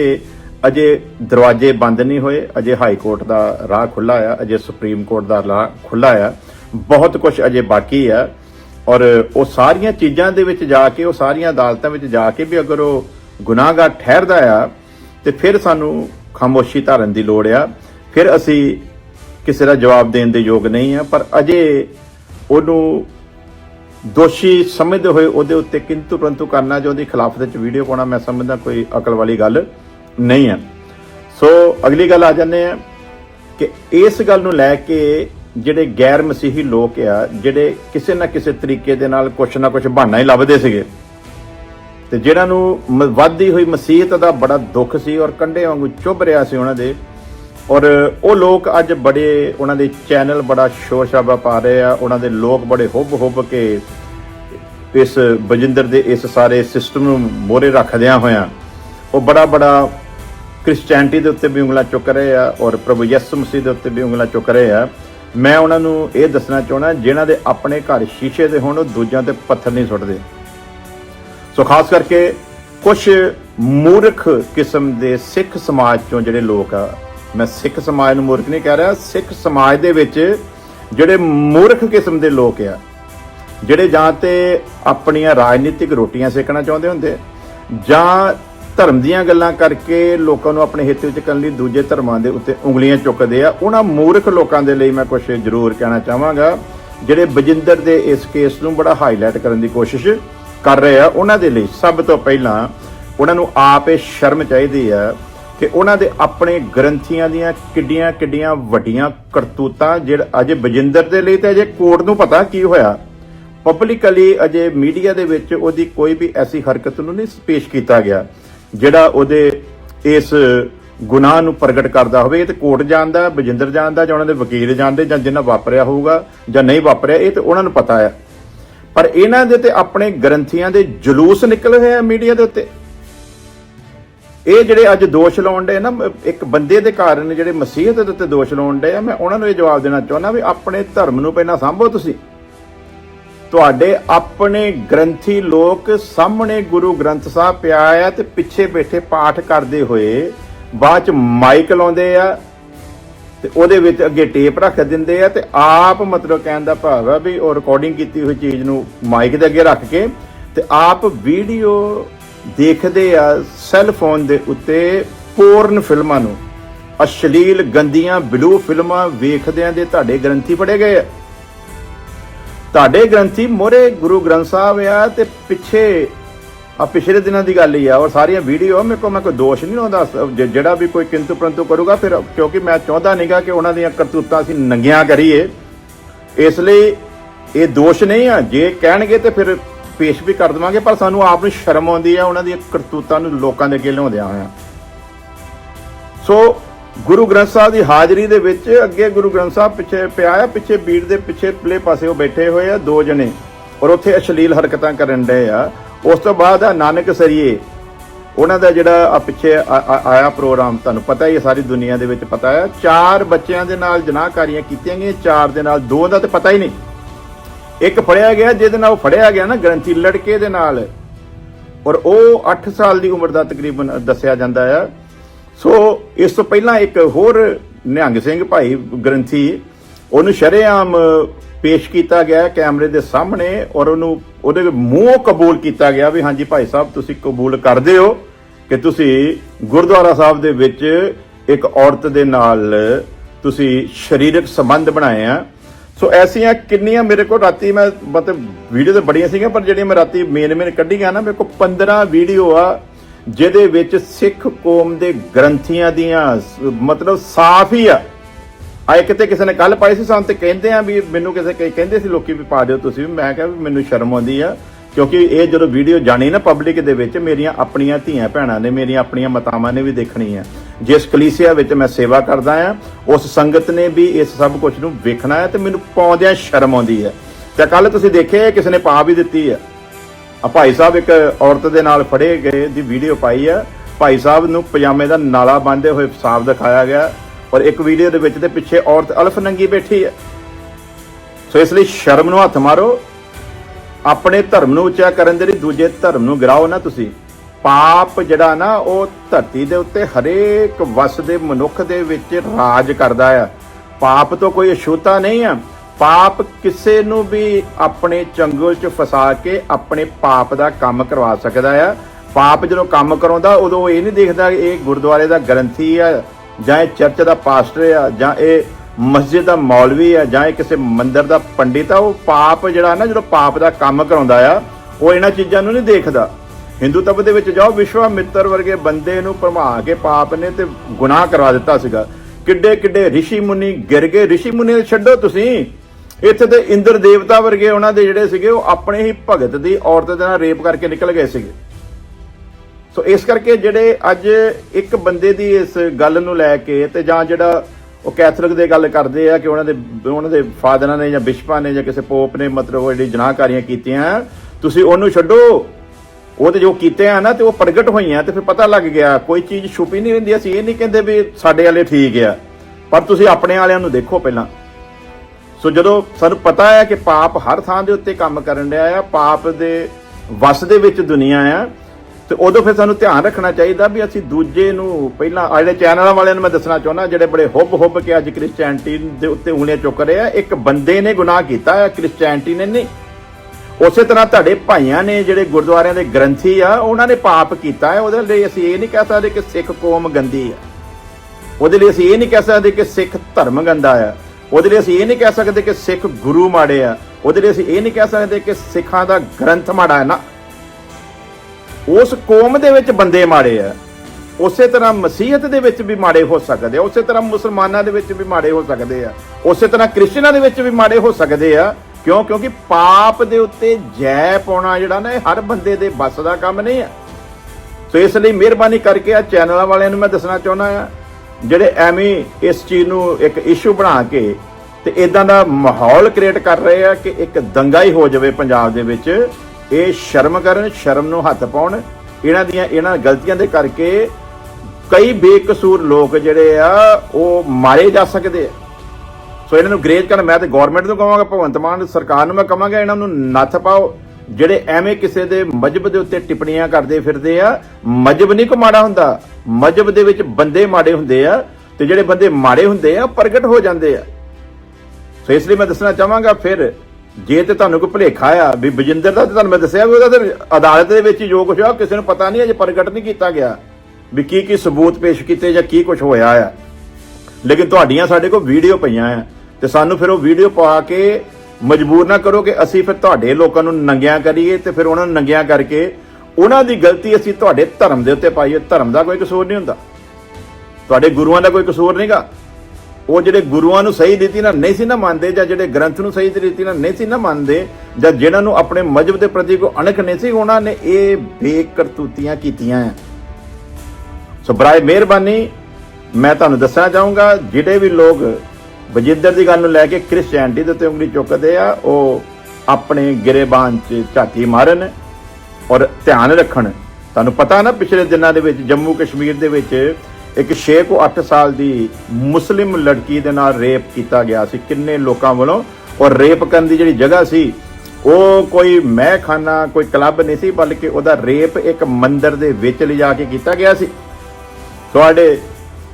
ਅਜੇ ਦਰਵਾਜ਼ੇ ਬੰਦ ਨਹੀਂ ਹੋਏ, ਅਜੇ ਹਾਈ ਕੋਰਟ ਦਾ ਰਾਹ ਖੁੱਲਾ ਆ, ਅਜੇ ਸੁਪਰੀਮ ਕੋਰਟ ਦਾ ਰਾਹ ਖੁੱਲਾ ਆ, ਬਹੁਤ ਕੁਝ ਅਜੇ ਬਾਕੀ ਆ ਔਰ ਉਹ ਸਾਰੀਆਂ ਚੀਜ਼ਾਂ ਦੇ ਵਿੱਚ ਜਾ ਕੇ, ਉਹ ਸਾਰੀਆਂ ਅਦਾਲਤਾਂ ਵਿੱਚ ਜਾ ਕੇ ਵੀ ਅਗਰ ਉਹ ਗੁਨਾਹਗਾਰ ਠਹਿਰਦਾ ਆ ਤੇ ਫਿਰ ਸਾਨੂੰ ਖਾਮੋਸ਼ੀ ਧਾਰਨ ਦੀ ਲੋੜ ਆ। ਫਿਰ ਅਸੀਂ ਕਿਸੇ ਦਾ ਜਵਾਬ ਦੇਣ ਦੇ ਯੋਗ ਨਹੀਂ ਆ, ਪਰ ਅਜੇ ਉਹਨੂੰ ਦੋਸ਼ੀ ਸਮਝਦੇ ਹੋਏ ਉਹਦੇ ਉੱਤੇ ਕਿੰਤੂ ਪਰੰਤੂ ਕਰਨਾ ਜੋ ਉਹਦੀ ਖਿਲਾਫ ਵਿੱਚ ਵੀਡੀਓ ਪਾਉਣਾ ਮੈਂ ਸਮਝਦਾ ਕੋਈ ਅਕਲ ਵਾਲੀ ਗੱਲ ਨਹੀਂ ਹੈ ਸੋ ਅਗਲੀ ਗੱਲ ਆ ਜਾਂਦੇ ਆ ਕਿ ਇਸ ਗੱਲ ਨੂੰ ਲੈ ਕੇ ਜਿਹੜੇ ਗੈਰ ਮਸੀਹੀ ਲੋਕ ਆ, ਜਿਹੜੇ ਕਿਸੇ ਨਾ ਕਿਸੇ ਤਰੀਕੇ ਦੇ ਨਾਲ ਕੁਛ ਨਾ ਕੁਛ ਬਹਾਨਾ ਹੀ ਲੱਭਦੇ ਸੀਗੇ। ਤੇ ਜਿਹੜਾ ਨੂੰ ਮ- ਵੱਧਦੀ ਹੋਈ ਮਸੀਹਤ ਦਾ ਬੜਾ ਦੁੱਖ ਸੀ ਔਰ ਕੰਡੇ ਵਾਂਗੂ ਚੁੱਭ ਰਿਹਾ ਸੀ ਉਹਨਾਂ ਦੇ। ਔਰ ਉਹ ਲੋਕ ਅੱਜ ਬੜੇ ਉਹਨਾਂ ਦੇ ਚੈਨਲ ਬੜਾ ਸ਼ੋਰ ਸ਼ਰਾਬਾ ਪਾ ਰਹੇ ਆ। ਉਹਨਾਂ ਦੇ ਲੋਕ ਬੜੇ ਹੁੱਬ ਹੁੱਬ ਕੇ ਇਸ ਬਜਿੰਦਰ ਦੇ ਇਸ ਸਾਰੇ ਸਿਸਟਮ ਨੂੰ ਮੋਰੇ ਰੱਖਦਿਆਂ ਹੋਇਆਂ ਉਹ ਬੜਾ ਬੜਾ ਕ੍ਰਿਸਚੀਅਨਟੀ ਦੇ ਉੱਤੇ ਵੀ ਉਂਗਲਾਂ ਚੁੱਕ ਰਹੇ ਆ ਔਰ ਪ੍ਰਭੂ ਯਿਸੂ ਮਸੀਹ ਦੇ ਉੱਤੇ ਵੀ ਉਂਗਲਾਂ ਚੁੱਕ ਰਹੇ ਆ। ਮੈਂ ਉਹਨਾਂ ਨੂੰ ਇਹ ਦੱਸਣਾ ਚਾਹਣਾ ਜਿਨ੍ਹਾਂ ਦੇ ਆਪਣੇ ਘਰ ਸ਼ੀਸ਼ੇ ਦੇ ਹੋਣ, ਉਹ ਦੂਜਿਆਂ ਤੇ ਪੱਥਰ ਨਹੀਂ ਸੁੱਟਦੇ। ਸੋ ਖਾਸ ਕਰਕੇ ਕੁਝ ਮੂਰਖ ਕਿਸਮ ਦੇ ਸਿੱਖ ਸਮਾਜ ਚੋਂ ਜਿਹੜੇ ਲੋਕ ਆ, ਮੈਂ ਸਿੱਖ ਸਮਾਜ ਨੂੰ ਮੂਰਖ ਨਹੀਂ ਕਹਿ ਰਿਹਾ, ਸਿੱਖ ਸਮਾਜ ਦੇ ਵਿੱਚ ਜਿਹੜੇ ਮੂਰਖ ਕਿਸਮ ਦੇ ਲੋਕ ਆ, ਜਿਹੜੇ ਜਾਂ ਤੇ ਆਪਣੀਆਂ ਰਾਜਨੀਤਿਕ ਰੋਟੀਆਂ ਸੇਕਣਾ ਚਾਹੁੰਦੇ ਹੁੰਦੇ, ਜਾਂ ਧਰਮ ਦੀਆਂ ਗੱਲਾਂ ਕਰਕੇ ਲੋਕਾਂ ਨੂੰ ਆਪਣੇ ਹਿੱਤ ਵਿੱਚ ਕਰਨ ਲਈ ਦੂਜੇ ਧਰਮਾਂ ਦੇ ਉੱਤੇ ਉਂਗਲੀਆਂ ਚੁੱਕਦੇ ਆ, ਉਹਨਾਂ ਮੂਰਖ ਲੋਕਾਂ ਦੇ ਲਈ ਮੈਂ ਕੁਝ ਜ਼ਰੂਰ ਕਹਿਣਾ ਚਾਹਾਂਗਾ, ਜਿਹੜੇ ਬਜਿੰਦਰ ਦੇ ਇਸ ਕੇਸ ਨੂੰ ਬੜਾ ਹਾਈਲਾਈਟ ਕਰਨ ਦੀ ਕੋਸ਼ਿਸ਼ ਕਰ ਰਹੇ ਆ, ਉਹਨਾਂ ਦੇ ਲਈ ਸਭ ਤੋਂ ਪਹਿਲਾਂ ਉਹਨਾਂ ਨੂੰ ਆਪੇ ਸ਼ਰਮ ਚਾਹੀਦੀ ਆ ਕਿ ਉਹਨਾਂ ਦੇ ਆਪਣੇ ਗ੍ਰੰਥੀਆਂ ਦੀਆਂ ਕਿੱਡੀਆਂ ਕਿੱਡੀਆਂ ਵੱਡੀਆਂ ਕਰਤੂਤਾਂ ਜਿਹੜਾ ਅਜੇ ਬਜਿੰਦਰ ਦੇ ਲਈ ਤੇ ਅਜੇ ਕੋਰਟ ਨੂੰ ਪਤਾ ਕੀ ਹੋਇਆ। ਪਬਲਿਕਲੀ ਅਜੇ ਮੀਡੀਆ ਦੇ ਵਿੱਚ ਉਹਦੀ ਕੋਈ ਵੀ ਐਸੀ ਹਰਕਤ ਨੂੰ ਨਹੀਂ ਪੇਸ਼ ਕੀਤਾ ਗਿਆ, ਜਿਹੜਾ ਉਹਦੇ ਇਸ ਗੁਨਾਹ ਨੂੰ ਪ੍ਰਗਟ ਕਰਦਾ ਹੋਵੇ। ਇਹ ਤੇ ਕੋਰਟ ਜਾਣਦਾ, ਬਜਿੰਦਰ ਜਾਣਦਾ ਜਾਂ ਉਹਨਾਂ ਦੇ ਵਕੀਲ ਜਾਣਦੇ ਜਾਂ ਜਿੰਨਾ ਵਾਪਰਿਆ ਹੋਊਗਾ ਜਾਂ ਨਹੀਂ ਵਾਪਰਿਆ, ਇਹ ਤੇ ਉਹਨਾਂ ਨੂੰ ਪਤਾ ਹੈ ਪਰ ਇਹਨਾਂ ਦੇ ਤੇ ਆਪਣੇ ਗ੍ਰੰਥੀਆਂ ਦੇ ਜਲੂਸ ਨਿਕਲ ਹੋਏ ਆ ਮੀਡੀਆ ਦੇ ਉੱਤੇ। ਇਹ ਜਿਹੜੇ ਅੱਜ ਦੋਸ਼ ਲਾਉਣ ਦੇ ਨਾ, ਇੱਕ ਬੰਦੇ ਦੇ ਕਾਰਨ ਜਿਹੜੇ ਮਸੀਹਤ ਦੇ ਉੱਤੇ ਦੋਸ਼ ਲਾਉਣ ਦੇ ਆ, ਮੈਂ ਉਹਨਾਂ ਨੂੰ ਇਹ ਜਵਾਬ ਦੇਣਾ ਚਾਹੁੰਦਾ ਵੀ ਆਪਣੇ ਧਰਮ ਨੂੰ ਪਹਿਲਾਂ ਸਾਂਭੋ ਤੁਸੀਂ। ਤੁਹਾਡੇ ਆਪਣੇ ਗ੍ਰੰਥੀ ਲੋਕ ਸਾਹਮਣੇ ਗੁਰੂ ਗ੍ਰੰਥ ਸਾਹਿਬ ਪਿਆ ਆ ਤੇ ਪਿੱਛੇ ਬੈਠੇ ਪਾਠ ਕਰਦੇ ਹੋਏ ਬਾਅਦ ਚ ਮਾਈਕ ਲਾਉਂਦੇ ਆ ਤੇ ਉਹਦੇ ਵਿੱਚ ਅੱਗੇ ਟੇਪ ਰੱਖ ਦਿੰਦੇ ਆ ਤੇ ਆਪ ਮਤਲਬ ਕਹਿਣ ਦਾ ਭਾਵ ਆ ਵੀ ਉਹ ਰਿਕਾਰਡਿੰਗ ਕੀਤੀ ਹੋਈ ਚੀਜ਼ ਨੂੰ ਮਾਈਕ ਦੇ ਅੱਗੇ ਰੱਖ ਕੇ ਤੇ ਆਪ ਵੀਡੀਓ ਦੇਖਦੇ ਆ ਸੈੱਲ ਫੋਨ ਦੇ ਉੱਤੇ ਪੋਰਨ ਫਿਲਮਾਂ ਨੂੰ। ਅਸ਼ਲੀਲ ਗੰਦੀਆਂ ਬਲੂ ਫਿਲਮਾਂ ਵੇਖਦਿਆਂ ਦੇ ਤੁਹਾਡੇ ਗ੍ਰੰਥੀ ਫੜੇ ਗਏ ਆ। ਤੁਹਾਡੇ ਗ੍ਰੰਥੀ ਮੋਰੇ ਗੁਰੂ ਗ੍ਰੰਥ ਸਾਹਿਬ ਆ ਤੇ ਪਿੱਛੇ ਆ ਪਿਛਲੇ ਦਿਨਾਂ ਦੀ ਗੱਲ ਹੀ ਆ, ਔਰ ਸਾਰੀਆਂ ਵੀਡੀਓ, ਮੇਰੇ ਕੋਲ ਮੈਂ ਕੋਈ ਦੋਸ਼ ਨਹੀਂ ਲਾਉਂਦਾ ਜਿਹੜਾ ਵੀ ਕੋਈ ਕਿੰਤੂ ਪ੍ਰੰਤੂ ਕਰੂਗਾ, ਫਿਰ ਕਿਉਂਕਿ ਮੈਂ ਚਾਹੁੰਦਾ ਨਹੀਂਗਾ ਕਿ ਉਹਨਾਂ ਦੀਆਂ ਕਰਤੂਤਾਂ ਅਸੀਂ ਨੰਗੀਆਂ ਕਰੀਏ। ਇਸ ਲਈ ਇਹ ਦੋਸ਼ ਨਹੀਂ ਆ, ਜੇ ਕਹਿਣਗੇ ਤੇ ਫਿਰ ਪੇਸ਼ ਵੀ ਕਰ ਦਵਾਂਗੇ, ਪਰ ਸਾਨੂੰ ਆਪ ਨੂੰ ਸ਼ਰਮ ਆਉਂਦੀ ਆ, ਉਹਨਾਂ ਦੀਆਂ ਕਰਤੂਤਾਂ ਨੂੰ ਲੋਕਾਂ ਦੇ ਅੱਗੇ ਲਿਆਉਂਦਿਆਂ ਹੋਇਆਂ। ਸੋ ਗੁਰੂ ਗ੍ਰੰਥ ਸਾਹਿਬ ਦੀ ਹਾਜ਼ਰੀ ਦੇ ਵਿੱਚ ਅੱਗੇ ਗੁਰੂ ਗ੍ਰੰਥ ਸਾਹਿਬ ਪਿੱਛੇ ਪਿਆ ਆ, ਪਿੱਛੇ ਬੀੜ ਦੇ ਪਿੱਛੇ ਪਲੇ ਪਾਸੇ ਉਹ ਬੈਠੇ ਹੋਏ ਆ, ਦੋ ਜਣੇ, ਔਰ ਉੱਥੇ ਅਸ਼ਲੀਲ ਹਰਕਤਾਂ ਕਰਨ ਡਏ ਆ। ਉਸ ਤੋਂ ਬਾਅਦ ਆ ਨਾਨਕ ਸਰੀਏ, ਉਹਨਾਂ ਦਾ ਜਿਹੜਾ ਆ ਪਿੱਛੇ ਆਇਆ ਪ੍ਰੋਗਰਾਮ, ਤੁਹਾਨੂੰ ਪਤਾ ਹੀ ਹੈ ਸਾਰੀ ਦੁਨੀਆ ਦੇ ਵਿੱਚ ਪਤਾ ਹੈ, ਚਾਰ ਬੱਚਿਆਂ ਦੇ ਨਾਲ ਜਨਾਹਕਾਰੀਆਂ ਕੀਤੀਆਂ ਗਈਆਂ, ਚਾਰ ਦੇ ਨਾਲ ਦੋ ਦਾ ਤੇ ਪਤਾ ਹੀ ਨਹੀਂ। ਇੱਕ ਫੜਿਆ ਗਿਆ, ਜਿਹਦੇ ਨਾਲ ਉਹ ਫੜਿਆ ਗਿਆ ਨਾ, ਗ੍ਰੰਥੀ ਲੜਕੇ ਦੇ ਨਾਲ। ਔਰ ਉਹ 8 ਸਾਲ ਦੀ ਉਮਰ ਦਾ ਤਕਰੀਬਨ ਦੱਸਿਆ ਜਾਂਦਾ ਆ। ਸੋ ਇਸ ਤੋਂ ਪਹਿਲਾਂ ਇੱਕ ਹੋਰ ਨਿਹੰਗ ਸਿੰਘ ਭਾਈ ਗ੍ਰੰਥੀ, ਉਹਨੂੰ ਸ਼ਰੇਆਮ ਪੇਸ਼ ਕੀਤਾ ਗਿਆ ਕੈਮਰੇ ਦੇ ਸਾਹਮਣੇ ਔਰ ਉਹਨੂੰ ਉਹਦੇ ਮੂੰਹ ਕਬੂਲ ਕੀਤਾ ਗਿਆ ਵੀ ਹਾਂਜੀ ਭਾਈ ਸਾਹਿਬ, ਤੁਸੀਂ ਕਬੂਲ ਕਰਦੇ ਹੋ ਕਿ ਤੁਸੀਂ ਗੁਰਦੁਆਰਾ ਸਾਹਿਬ ਦੇ ਵਿੱਚ ਇੱਕ ਔਰਤ ਦੇ ਨਾਲ ਤੁਸੀਂ ਸਰੀਰਕ ਸੰਬੰਧ ਬਣਾਏ ਆ। ਸੋ ਐਸੀਆਂ ਕਿੰਨੀਆਂ ਮੇਰੇ ਕੋਲ ਰਾਤੀ ਮੈਂ ਮਤਲਬ ਵੀਡੀਓ ਤੇ ਬੜੀਆਂ ਸੀਗੀਆਂ, ਪਰ ਜਿਹੜੀਆਂ ਮੈਂ ਰਾਤੀ ਮੇਨ ਮੇਨ ਕੱਢੀਆਂ ਨਾ, ਮੇਰੇ ਕੋਲ 15 ਵੀਡੀਓ ਆ, ਜਿਹਦੇ ਵਿੱਚ ਸਿੱਖ ਕੌਮ ਦੇ ਗ੍ਰੰਥੀਆਂ ਦੀਆਂ ਮਤਲਬ ਸਾਫ਼ ਹੀ ਆ। ਆ ਇੱਕ ਕਿਸੇ ਨੇ ਕੱਲ ਪਾਈ ਸੀ ਸਾਨੂੰ ਤੇ ਕਹਿੰਦੇ ਆ ਵੀ ਮੈਨੂੰ ਕਿਸੇ ਕਈ ਕਹਿੰਦੇ ਸੀ ਲੋਕੀ ਵੀ ਪਾ ਦਿਓ ਤੁਸੀਂ ਵੀ। ਮੈਂ ਕਿਹਾ ਵੀ ਮੈਨੂੰ ਸ਼ਰਮ ਆਉਂਦੀ ਆ, ਕਿਉਂਕਿ ਇਹ ਜਦੋਂ ਵੀਡੀਓ ਜਾਣੀ ਨਾ ਪਬਲਿਕ ਦੇ ਵਿੱਚ, ਮੇਰੀਆਂ ਆਪਣੀਆਂ ਧੀਆਂ ਭੈਣਾਂ ਨੇ, ਮੇਰੀਆਂ ਆਪਣੀਆਂ ਮਾਤਾਵਾਂ ਨੇ ਵੀ ਦੇਖਣੀ ਆ। ਜਿਸ ਕਲੀਸਿਆ ਵਿੱਚ ਮੈਂ ਸੇਵਾ ਕਰਦਾ ਆ, ਉਸ ਸੰਗਤ ਨੇ ਵੀ ਇਸ ਸਭ ਕੁਝ ਨੂੰ ਵੇਖਣਾ ਹੈ ਤੇ ਮੈਨੂੰ ਪਾਉਂਦਿਆਂ ਸ਼ਰਮ ਆਉਂਦੀ ਹੈ ਤੇ ਕੱਲ ਤੁਸੀਂ ਦੇਖਿਆ ਕਿਸੇ ਨੇ ਪਾ ਵੀ ਦਿੱਤੀ ਆ। ਆ ਭਾਈ ਸਾਹਿਬ ਇੱਕ ਔਰਤ ਦੇ ਨਾਲ ਫੜੇ ਗਏ ਦੀ ਵੀਡੀਓ ਪਾਈ ਆ। ਭਾਈ ਸਾਹਿਬ ਨੂੰ ਪਜਾਮੇ ਦਾ ਨਾਲਾ ਬੰਨ੍ਹਦੇ ਹੋਏ ਸਾਫ਼ ਦਿਖਾਇਆ ਗਿਆ। ਔਰ ਇੱਕ ਵੀਡੀਓ ਦੇ ਵਿੱਚ ਤੇ ਪਿੱਛੇ ਔਰਤ ਅਲਫ ਨੰਗੀ ਬੈਠੀ ਹੈ। ਸੋ ਇਸ ਲਈ ਸ਼ਰਮ ਨੂੰ ਹੱਥ ਮਾਰੋ। ਆਪਣੇ ਧਰਮ ਨੂੰ ਉੱਚਾ ਕਰਨ ਦੇ ਲਈ ਦੂਜੇ ਧਰਮ ਨੂੰ ਗਿਰਾਓ ਨਾ ਤੁਸੀਂ। ਪਾਪ ਜਿਹੜਾ ਨਾ, ਉਹ ਧਰਤੀ ਦੇ ਉੱਤੇ ਹਰੇਕ ਵਸ ਦੇ ਮਨੁੱਖ ਦੇ ਵਿੱਚ ਰਾਜ ਕਰਦਾ ਆ। ਪਾਪ ਤੋਂ ਕੋਈ ਅਛੂਤਾ ਨਹੀਂ ਆ। ਪਾਪ ਕਿਸੇ ਨੂੰ ਵੀ ਆਪਣੇ ਚੰਗਲ 'ਚ ਫਸਾ ਕੇ ਆਪਣੇ ਪਾਪ ਦਾ ਕੰਮ ਕਰਵਾ ਸਕਦਾ ਆ। ਪਾਪ ਜਦੋਂ ਕੰਮ ਕਰਾਉਂਦਾ, ਉਦੋਂ ਇਹ ਨਹੀਂ ਦੇਖਦਾ, ਇਹ ਗੁਰਦੁਆਰੇ ਦਾ ਗ੍ਰੰਥੀ ਆ। ਜਾਂ ਇਹ ਚਰਚ ਦਾ ਪਾਸਟਰ ਆ ਜਾਂ ਇਹ ਮਸਜਿਦ ਦਾ ਮੌਲਵੀ ਆ ਜਾਂ ਇਹ ਕਿਸੇ ਮੰਦਿਰ ਦਾ ਪੰਡਿਤ ਆ ਉਹ ਪਾਪ ਜਿਹੜਾ ਨਾ ਜਦੋਂ ਪਾਪ ਦਾ ਕੰਮ ਕਰਾਉਂਦਾ ਆ ਉਹ ਇਹਨਾਂ ਚੀਜ਼ਾਂ ਨੂੰ ਨਹੀਂ ਦੇਖਦਾ ਹਿੰਦੂ ਤਪ ਦੇ ਵਿੱਚ ਜਾਓ ਵਿਸ਼ਵਾਮਿੱਤਰ ਵਰਗੇ ਬੰਦੇ ਨੂੰ ਭਰਮਾ ਕੇ ਪਾਪ ਨੇ ਤੇ ਗੁਨਾਹ ਕਰਵਾ ਦਿੱਤਾ ਸੀਗਾ ਕਿੱਡੇ ਕਿੱਡੇ ઋષਿ ਮੁਨੀ ਗਿਰ ਗਏ ઋષਿ ਮੁਨੀ ਨੂੰ ਛੱਡੋ ਤੁਸੀਂ ਇੱਥੇ ਤੇ ਇੰਦਰ ਦੇਵਤਾ ਵਰਗੇ ਉਹਨਾਂ ਦੇ ਜਿਹੜੇ ਸੀਗੇ ਉਹ ਆਪਣੇ ਹੀ ਭਗਤ ਦੀ ਔਰਤ ਦੇ ਨਾਲ ਰੇਪ ਕਰਕੇ ਨਿਕਲ ਗਏ ਸੀਗੇ ਸੋ ਇਸ ਕਰਕੇ ਜਿਹੜੇ ਅੱਜ ਇੱਕ ਬੰਦੇ ਦੀ ਇਸ ਗੱਲ ਨੂੰ ਲੈ ਕੇ ਤੇ ਜਾਂ ਜਿਹੜਾ ਉਹ ਕੈਥੋਲਿਕ ਦੇ ਗੱਲ ਕਰਦੇ ਆ ਕਿ ਉਹਨਾਂ ਦੇ ਉਹਨਾਂ ਦੇ ਫਾਦਰਾਂ ਨੇ ਜਾਂ ਬਿਸ਼ਪਾਂ ਨੇ ਜਾਂ ਕਿਸੇ ਪੋਪ ਨੇ ਮਤਲਬ ਉਹ ਜਿਹੜੀ ਜਨਾਹਕਾਰੀਆਂ ਕੀਤੀਆਂ, ਤੁਸੀਂ ਉਹਨੂੰ ਛੱਡੋ। ਉਹ ਤੇ ਜੋ ਕੀਤੇ ਆ ਨਾ ਤੇ ਉਹ ਪ੍ਰਗਟ ਹੋਈਆਂ ਤੇ ਫਿਰ ਪਤਾ ਲੱਗ ਗਿਆ, ਕੋਈ ਚੀਜ਼ ਛੁਪੀ ਨਹੀਂ ਹੁੰਦੀ। ਅਸੀਂ ਇਹ ਨਹੀਂ ਕਹਿੰਦੇ ਵੀ ਸਾਡੇ ਵਾਲੇ ਠੀਕ ਆ, ਪਰ ਤੁਸੀਂ ਆਪਣੇ ਵਾਲਿਆਂ ਨੂੰ ਦੇਖੋ ਪਹਿਲਾਂ। ਸੋ ਜਦੋਂ ਸਾਨੂੰ ਪਤਾ ਹੈ ਕਿ ਪਾਪ ਹਰ ਥਾਂ ਦੇ ਉੱਤੇ ਕੰਮ ਕਰਨ ਰਿਹਾ ਆ, ਪਾਪ ਦੇ ਵਸ ਦੇ ਵਿੱਚ ਦੁਨੀਆ ਆ ਤੇ ਉਦੋਂ ਫਿਰ ਸਾਨੂੰ ਧਿਆਨ ਰੱਖਣਾ ਚਾਹੀਦਾ ਵੀ ਅਸੀਂ ਦੂਜੇ ਨੂੰ ਪਹਿਲਾਂ, ਆਹ ਜਿਹੜੇ ਚੈਨਲਾਂ ਵਾਲਿਆਂ ਨੂੰ ਮੈਂ ਦੱਸਣਾ ਚਾਹੁੰਦਾ, ਜਿਹੜੇ ਬੜੇ ਹੁੱਬ ਹੁੱਬ ਕੇ ਅੱਜ ਕ੍ਰਿਸਚੀਅਨਟੀ ਦੇ ਉੱਤੇ ਉਂਗਲੀਆਂ ਚੁੱਕ ਰਹੇ ਆ, ਇੱਕ ਬੰਦੇ ਨੇ ਗੁਨਾਹ ਕੀਤਾ ਹੈ ਕ੍ਰਿਸਚੀਅਨਟੀ ਨੇ ਨਹੀਂ। ਉਸੇ ਤਰ੍ਹਾਂ ਤੁਹਾਡੇ ਭਾਈਆਂ ਨੇ ਜਿਹੜੇ ਗੁਰਦੁਆਰਿਆਂ ਦੇ ਗ੍ਰੰਥੀ ਆ, ਉਹਨਾਂ ਨੇ ਪਾਪ ਕੀਤਾ ਹੈ ਉਹਦੇ ਲਈ ਅਸੀਂ ਇਹ ਨਹੀਂ ਕਹਿ ਸਕਦੇ ਕਿ ਸਿੱਖ ਕੌਮ ਗੰਦੀ ਆ। ਉਹਦੇ ਲਈ ਅਸੀਂ ਇਹ ਨਹੀਂ ਕਹਿ ਸਕਦੇ ਕਿ ਸਿੱਖ ਧਰਮ ਗੰਦਾ ਆ। ਉਹਦੇ ਲਈ ਅਸੀਂ ਇਹ ਨਹੀਂ ਕਹਿ ਸਕਦੇ ਕਿ ਸਿੱਖ ਗੁਰੂ ਮਾੜੇ ਆ। ਉਹਦੇ ਲਈ ਅਸੀਂ ਇਹ ਨਹੀਂ ਕਹਿ ਸਕਦੇ ਕਿ ਸਿੱਖਾਂ ਦਾ ਗ੍ਰੰਥ ਮਾੜਾ ਹੈ ਨਾ ਉਸ ਕੌਮ ਦੇ ਵਿੱਚ ਬੰਦੇ ਮਾੜੇ ਆ। ਉਸੇ ਤਰ੍ਹਾਂ ਮਸੀਹਤ ਦੇ ਵਿੱਚ ਵੀ ਮਾੜੇ ਹੋ ਸਕਦੇ ਆ। ਉਸੇ ਤਰ੍ਹਾਂ ਮੁਸਲਮਾਨਾਂ ਦੇ ਵਿੱਚ ਵੀ ਮਾੜੇ ਹੋ ਸਕਦੇ ਆ। ਉਸੇ ਤਰ੍ਹਾਂ ਕ੍ਰਿਸਚੀਅਨਾਂ ਦੇ ਵਿੱਚ ਵੀ ਮਾੜੇ ਹੋ ਸਕਦੇ ਆ। ਕਿਉਂ? ਕਿਉਂਕਿ ਪਾਪ ਦੇ ਉੱਤੇ ਜੈ ਪਾਉਣਾ ਜਿਹੜਾ ਨਾ, ਇਹ ਹਰ ਬੰਦੇ ਦੇ ਵੱਸ ਦਾ ਕੰਮ ਨਹੀਂ ਆ। ਸੋ ਇਸ ਲਈ ਮਿਹਰਬਾਨੀ ਕਰਕੇ ਆ ਚੈਨਲਾਂ ਵਾਲਿਆਂ ਨੂੰ ਮੈਂ ਦੱਸਣਾ ਚਾਹੁੰਦਾ ਆ, ਜਿਹੜੇ ਐਵੇਂ ਇਸ ਚੀਜ਼ ਨੂੰ ਇੱਕ ਇਸ਼ੂ ਬਣਾ ਕੇ ਤੇ ਇਦਾਂ ਦਾ ਮਾਹੌਲ ਕ੍ਰੀਏਟ ਕਰ ਰਹੇ ਆ ਕਿ ਇੱਕ ਦੰਗਾ ਹੀ ਹੋ ਜਾਵੇ ਪੰਜਾਬ ਦੇ ਵਿੱਚ। ਇਹ ਸ਼ਰਮ ਕਰਨ, ਸ਼ਰਮ ਨੂੰ ਹੱਥ ਪਾਉਣ। ਇਹਨਾਂ ਦੀਆਂ, ਇਹਨਾਂ ਗਲਤੀਆਂ ਦੇ ਕਰਕੇ ਕਈ ਬੇਕਸੂਰ ਲੋਕ ਜਿਹੜੇ ਆ, ਉਹ ਮਾਰੇ ਜਾ ਸਕਦੇ ਆ। ਸੋ ਇਹਨਾਂ ਨੂੰ ਗ੍ਰੇਜ ਕਰਨ, ਮੈਂ ਤੇ ਗਵਰਨਮੈਂਟ ਨੂੰ ਕਹਾਂਗਾ, ਭਗਵੰਤ ਮਾਨ ਸਰਕਾਰ ਨੂੰ ਮੈਂ ਕਹਾਂਗਾ, ਇਹਨਾਂ ਨੂੰ ਨੱਥ ਪਾਓ। ਜਿਹੜੇ ਐਵੇਂ ਕਿਸੇ ਦੇ ਮਜਬ ਦੇ ਉੱਤੇ ਟਿੱਪਣੀਆਂ ਕਰਦੇ ਫਿਰਦੇ ਆ, ਮਜਬ ਨਹੀਂ ਕੋ ਮਾੜਾ ਹੁੰਦਾ। ਮਜਬ ਦੇ ਵਿੱਚ ਬੰਦੇ ਮਾੜੇ ਹੁੰਦੇ ਆ ਤੇ ਜਿਹੜੇ ਬੰਦੇ ਮਾੜੇ ਹੁੰਦੇ ਆ, ਪ੍ਰਗਟ ਹੋ ਜਾਂਦੇ ਆ। ਸੋ ਇਸ ਲਈ ਮੈਂ ਦੱਸਣਾ ਚਾਹਾਂਗਾ, ਫਿਰ ਜੇ ਤੇ ਤੁਹਾਨੂੰ ਕੋਈ ਭੁਲੇਖਾ ਆ ਵੀ ਬਜਿੰਦਰ ਦਾ ਤੇ ਤੁਹਾਨੂੰ ਮੈਂ ਦੱਸਿਆ ਵੀ ਉਹਦਾ ਤੇ ਅਦਾਲਤ ਦੇ ਵਿੱਚ ਹੀ ਜੋ ਕੁਝ ਆ ਕਿਸੇ ਨੂੰ ਪਤਾ ਨਹੀਂ, ਅਜੇ ਪ੍ਰਗਟ ਨਹੀਂ ਕੀਤਾ ਗਿਆ ਵੀ ਕੀ ਕੀ ਸਬੂਤ ਪੇਸ਼ ਕੀਤੇ ਜਾਂ ਕੀ ਕੁਝ ਹੋਇਆ ਆ। ਲੇਕਿਨ ਤੁਹਾਡੀਆਂ ਸਾਡੇ ਕੋਲ ਵੀਡੀਓ ਪਈਆਂ ਆ ਤੇ ਸਾਨੂੰ ਫਿਰ ਉਹ ਵੀਡੀਓ ਪਾ ਕੇ ਮਜਬੂਰ ਨਾ ਕਰੋ ਕਿ ਅਸੀਂ ਫਿਰ ਤੁਹਾਡੇ ਲੋਕਾਂ ਨੂੰ ਨੰਗਿਆਂ ਕਰੀਏ ਤੇ ਫਿਰ ਉਹਨਾਂ ਨੂੰ ਨੰਗਿਆਂ ਕਰਕੇ ਉਹਨਾਂ ਦੀ ਗਲਤੀ ਅਸੀਂ ਤੁਹਾਡੇ ਧਰਮ ਦੇ ਉੱਤੇ ਪਾਈਏ। ਧਰਮ ਦਾ ਕੋਈ ਕਸੂਰ ਨਹੀਂ ਹੁੰਦਾ। ਤੁਹਾਡੇ ਗੁਰੂਆਂ ਦਾ ਕੋਈ ਕਸੂਰ ਨਹੀਂਗਾ। ਉਹ ਜਿਹੜੇ ਗੁਰੂਆਂ ਨੂੰ ਸਹੀ ਰੀਤੀ ਨਾਲ ਨਹੀਂ ਸੀ ਨਾ ਮੰਨਦੇ, ਜਾਂ ਜਿਹੜੇ ਗ੍ਰੰਥ ਨੂੰ ਸਹੀ ਰੀਤੀ ਨਾਲ ਨਹੀਂ ਸੀ ਨਾ ਮੰਨਦੇ, ਜਾਂ ਜਿਹਨਾਂ ਨੂੰ ਆਪਣੇ ਮਜਬ ਦੇ ਪ੍ਰਤੀ ਕੋਈ ਅਣਖ ਨਹੀਂ ਸੀ, ਉਹਨਾਂ ਨੇ ਇਹ ਬੇਕਰਤੂਤੀਆਂ ਕੀਤੀਆਂ ਆ। ਸੋ ਬਰਾਏ ਮਿਹਰਬਾਨੀ, ਮੈਂ ਤੁਹਾਨੂੰ ਦੱਸਣਾ ਚਾਹੂੰਗਾ, ਜਿਹੜੇ ਵੀ ਲੋਕ ਵਜਿੰਦਰ ਦੀ ਗੱਲ ਨੂੰ ਲੈ ਕੇ ਕ੍ਰਿਸਚੀਅਨਟੀ ਦੇ ਉੱਤੇ ਉਂਗਲੀ ਚੁੱਕਦੇ ਆ, ਉਹ ਆਪਣੇ ਗਿਰੇਬਾਨ 'ਚ ਝਾਤੀ ਮਾਰਨ ਔਰ ਧਿਆਨ ਰੱਖਣ। ਤੁਹਾਨੂੰ ਪਤਾ ਨਾ ਪਿਛਲੇ ਦਿਨਾਂ ਦੇ ਵਿੱਚ ਜੰਮੂ ਕਸ਼ਮੀਰ ਦੇ ਵਿੱਚ ਇੱਕ 6 ਕੋ 8 ਸਾਲ ਦੀ ਮੁਸਲਿਮ ਲੜਕੀ ਦੇ ਨਾਲ ਰੇਪ ਕੀਤਾ ਗਿਆ ਸੀ। ਕਿੰਨੇ ਲੋਕਾਂ ਵੱਲੋਂ? ਔਰ ਰੇਪ ਕਰਨ ਦੀ ਜਿਹੜੀ ਜਗ੍ਹਾ ਸੀ, ਉਹ ਕੋਈ ਮਹਿਖਾਨਾ, ਕੋਈ ਕਲੱਬ ਨਹੀਂ ਸੀ, ਬਲਕਿ ਉਹਦਾ ਰੇਪ ਇੱਕ ਮੰਦਿਰ ਦੇ ਵਿੱਚ ਲਿਜਾ ਕੇ ਕੀਤਾ ਗਿਆ ਸੀ। ਤੁਹਾਡੇ